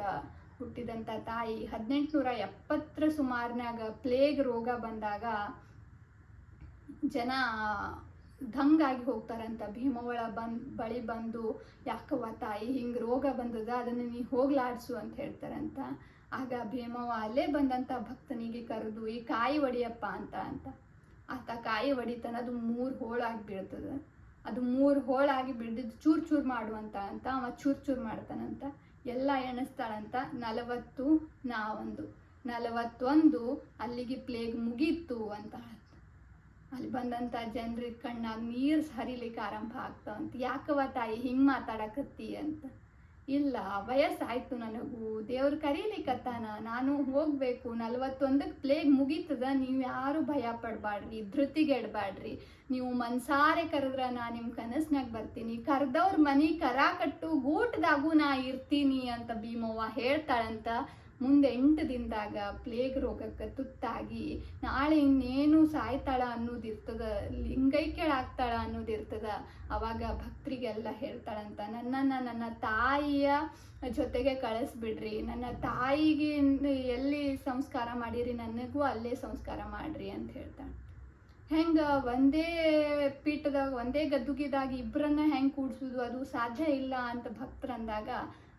ಹುಟ್ಟಿದಂಥ ತಾಯಿ ಹದಿನೆಂಟುನೂರ ಎಪ್ಪತ್ತರ ಸುಮಾರಿನಾಗ ಪ್ಲೇಗ್ ರೋಗ ಬಂದಾಗ ಜನ ದಂಗಾಗಿ ಹೋಗ್ತಾರಂತ. ಭೀಮವಳ ಬಂದ್, ಬಳಿ ಬಂದು, ಯಾಕವ್ವ ತಾಯಿ ಹಿಂಗೆ ರೋಗ ಬಂದದ, ಅದನ್ನು ನೀ ಹೋಗ್ಲಾಡ್ಸು ಅಂತ ಹೇಳ್ತಾರಂತ. ಆಗ ಭೀಮವ್ವ ಅಲ್ಲೇ ಬಂದಂತ ಭಕ್ತನಿಗೆ ಕರೆದು, ಈ ಕಾಯಿ ಒಡೆಯಪ್ಪ ಅಂತ ಅಂತ. ಆತ ಕಾಯಿ ಒಡಿತಾನೆ ಅದು ಮೂರು ಹೋಳಾಗಿ ಬೀಳ್ತದ ಅದು ಮೂರು ಹೋಳಾಗಿ ಬಿಡ್ದಿದ್ದು ಚೂರ್ ಚೂರ್ ಮಾಡುವಂತ ಅಂತ, ಅವ ಚೂರ್ ಚೂರ್ ಮಾಡ್ತಾನಂತ. ಎಲ್ಲ ಎಣಿಸ್ತಾಳಂತ ನಲವತ್ತು ಒಂದು ನಲವತ್ತೊಂದು, ಅಲ್ಲಿಗೆ ಪ್ಲೇಗ್ ಮುಗೀತು ಅಂತ ಅಲ್ಲಿ ಬಂದಂತ ಜನರಿಗೆ ಕಣ್ಣಾಗ ನೀರು ಹರಿಲಿಕ್ಕೆ ಆರಂಭ ಆಗ್ತಾವಂತ. ಯಾಕವ ತಾಯಿ, ಹಿಂಗ್ ಮಾತಾಡಕತ್ತಿ ಅಂತ. ಇಲ್ಲ, ವಯಸ್ಸಾಯ್ತು ನನಗೂ. ದೇವ್ರು ಕರೀಲಿಕ್ಕತ್ತಾನ ನಾನು ಹೋಗ್ಬೇಕು. ನಲ್ವತ್ತೊಂದಕ್ಕೆ ಪ್ಲೇಗ್ ಮುಗೀತದ? ನೀವು ಯಾರು ಭಯ ಪಡ್ಬಾಡ್ರಿ ಧೃತಿಗೆಡ್ಬಾಡ್ರಿ. ನೀವು ಮನ್ಸಾರೆ ಕರೆದ್ರ ನಾ ನಿಮ್ಮ ಕನಸ್ನಾಗ ಬರ್ತೀನಿ. ಕರ್ದವ್ರ ಮನಿ ಕರ ಕಟ್ಟು ಗೂಟದಾಗೂ ನಾ ಇರ್ತೀನಿ ಅಂತ ಭೀಮವ್ವ ಹೇಳ್ತಾಳಂತ. ಮುಂದೆ ಎಂಟು ದಿನದಾಗ ಪ್ಲೇಗ್ ರೋಗಕ್ಕೆ ತುತ್ತಾಗಿ, ನಾಳೆ ಇನ್ನೇನು ಸಾಯ್ತಾಳ ಅನ್ನೋದಿರ್ತದ ಲಿಂಗೈಕ್ಯಳಾಗ್ತಾಳ ಅನ್ನೋದಿರ್ತದ ಅವಾಗ ಭಕ್ತರಿಗೆಲ್ಲ ಹೇಳ್ತಾಳಂತ, ನನ್ನನ್ನು ನನ್ನ ತಾಯಿಯ ಜೊತೆಗೆ ಕಳಿಸ್ಬಿಡ್ರಿ, ನನ್ನ ತಾಯಿಗೆ ಎಲ್ಲಿ ಸಂಸ್ಕಾರ ಮಾಡಿರಿ, ನನಗೂ ಅಲ್ಲೇ ಸಂಸ್ಕಾರ ಮಾಡ್ರಿ ಅಂತ ಹೇಳ್ತಾಳೆ. ಹೆಂಗೆ ಒಂದೇ ಪೀಠದಾಗ, ಒಂದೇ ಗದ್ದುಗಿದಾಗ ಇಬ್ಬರನ್ನ ಹೆಂಗ್ ಕೂಡ್ಸೋದು, ಅದು ಸಾಧ್ಯ ಇಲ್ಲ ಅಂತ ಭಕ್ತರಂದಾಗ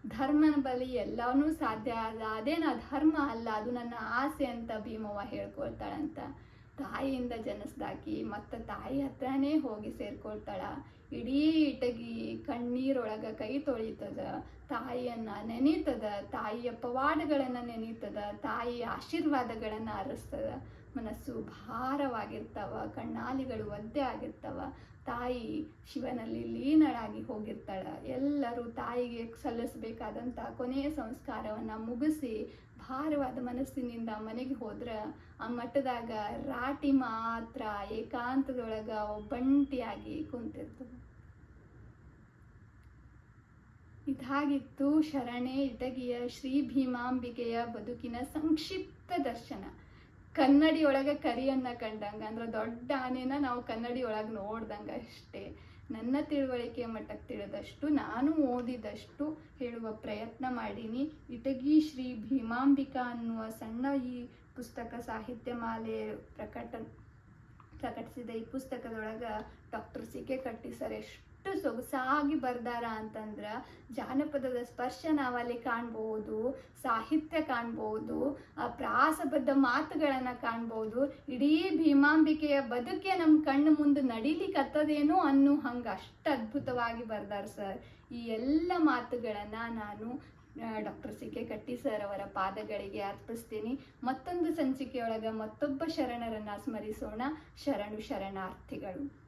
ಧರ್ಮನ ಬಲಿ ಎಲ್ಲವೂ ಸಾಧ್ಯ ಅದ ನಾ ಧರ್ಮ ಅಲ್ಲ, ಅದು ನನ್ನ ಆಸೆ ಅಂತ ಭೀಮವ್ವ ಹೇಳ್ಕೊಳ್ತಾಳಂತ. ತಾಯಿಯಿಂದ ಜನಿಸ್ದಾಕಿ ಮತ್ತು ತಾಯಿ ಹತ್ರನೇ ಹೋಗಿ ಸೇರ್ಕೊಳ್ತಾಳ. ಇಡೀ ಇಟಗಿ ಕಣ್ಣೀರೊಳಗ ಕೈ ತೊಳಿತದ, ತಾಯಿಯನ್ನ ನೆನೀತದ, ತಾಯಿಯ ಪವಾಡಗಳನ್ನು ನೆನೀತದ, ತಾಯಿಯ ಆಶೀರ್ವಾದಗಳನ್ನ ಅರಸ್ತದ. ಮನಸ್ಸು ಭಾರವಾಗಿರ್ತಾವ, ಕಣ್ಣಾಲಿಗಳು ಒದ್ದೆ ಆಗಿರ್ತಾವ. ತಾಯಿ ಶಿವನಲ್ಲಿ ಲೀನಳಾಗಿ ಹೋಗಿರ್ತಾಳ. ಎಲ್ಲರೂ ತಾಯಿಗೆ ಸಲ್ಲಿಸಬೇಕಾದಂಥ ಕೊನೆಯ ಸಂಸ್ಕಾರವನ್ನು ಮುಗಿಸಿ ಭಾರವಾದ ಮನಸ್ಸಿನಿಂದ ಮನೆಗೆ ಹೋದ್ರೆ ಆ ಮಠದಾಗ ರಾಟಿ ಮಾತ್ರ ಏಕಾಂತದೊಳಗ ಒಬ್ಬಂಟಿಯಾಗಿ ಕುಂತಿರ್ತದ ಇದಾಗಿತ್ತು ಶರಣೆ ಇಟಗಿಯ ಶ್ರೀ ಭೀಮಾಂಬಿಕೆಯ ಬದುಕಿನ ಸಂಕ್ಷಿಪ್ತ ದರ್ಶನ. ಕನ್ನಡಿ ಒಳಗೆ ಕರಿಯನ್ನ ಕಂಡಂಗ, ಅಂದ್ರೆ ದೊಡ್ಡ ಆನೆನ ನಾವು ಕನ್ನಡಿ ಒಳಗೆ ನೋಡ್ದಂಗ ಅಷ್ಟೇ. ನನ್ನ ತಿಳುವಳಿಕೆ ಮಟ್ಟಕ್ಕೆ ತಿಳಿದಷ್ಟು ನಾನು ಓದಿದಷ್ಟು ಹೇಳುವ ಪ್ರಯತ್ನ ಮಾಡೀನಿ. ಇಟಗಿ ಶ್ರೀ ಭೀಮಾಂಬಿಕಾ ಅನ್ನುವ ಸಣ್ಣ ಈ ಪುಸ್ತಕ ಸಾಹಿತ್ಯ ಮಾಲೆ ಪ್ರಕಟ, ಪ್ರಕಟಿಸಿದ ಈ ಪುಸ್ತಕದೊಳಗೆ doctor C K Katti sir ಎಷ್ಟು ಸೊಗಸಾಗಿ ಬರ್ದಾರ ಅಂತಂದ್ರ ಜಾನಪದದ ಸ್ಪರ್ಶ ನಾವಲ್ಲಿ ಕಾಣ್ಬೋದು, ಸಾಹಿತ್ಯ ಕಾಣ್ಬೋದು, ಆ ಪ್ರಾಸಬದ್ಧ ಮಾತುಗಳನ್ನ ಕಾಣ್ಬೋದು, ಇಡೀ ಭೀಮಾಂಬಿಕೆಯ ಬದುಕೆ ನಮ್ಮ ಕಣ್ಣು ಮುಂದೆ ನಡಿಲಿಕ್ಕತ್ತದೇನೋ ಅನ್ನೋ ಹಂಗೆ ಅಷ್ಟು ಅದ್ಭುತವಾಗಿ ಬರ್ದಾರ ಸರ್. ಈ ಎಲ್ಲ ಮಾತುಗಳನ್ನ ನಾನು doctor C K Katti sir ಅವರ ಪಾದಗಳಿಗೆ ಅರ್ಪಿಸ್ತೀನಿ. ಮತ್ತೊಂದು ಸಂಚಿಕೆಯೊಳಗ ಮತ್ತೊಬ್ಬ ಶರಣರನ್ನ ಸ್ಮರಿಸೋಣ. ಶರಣು ಶರಣಾರ್ಥಿಗಳು.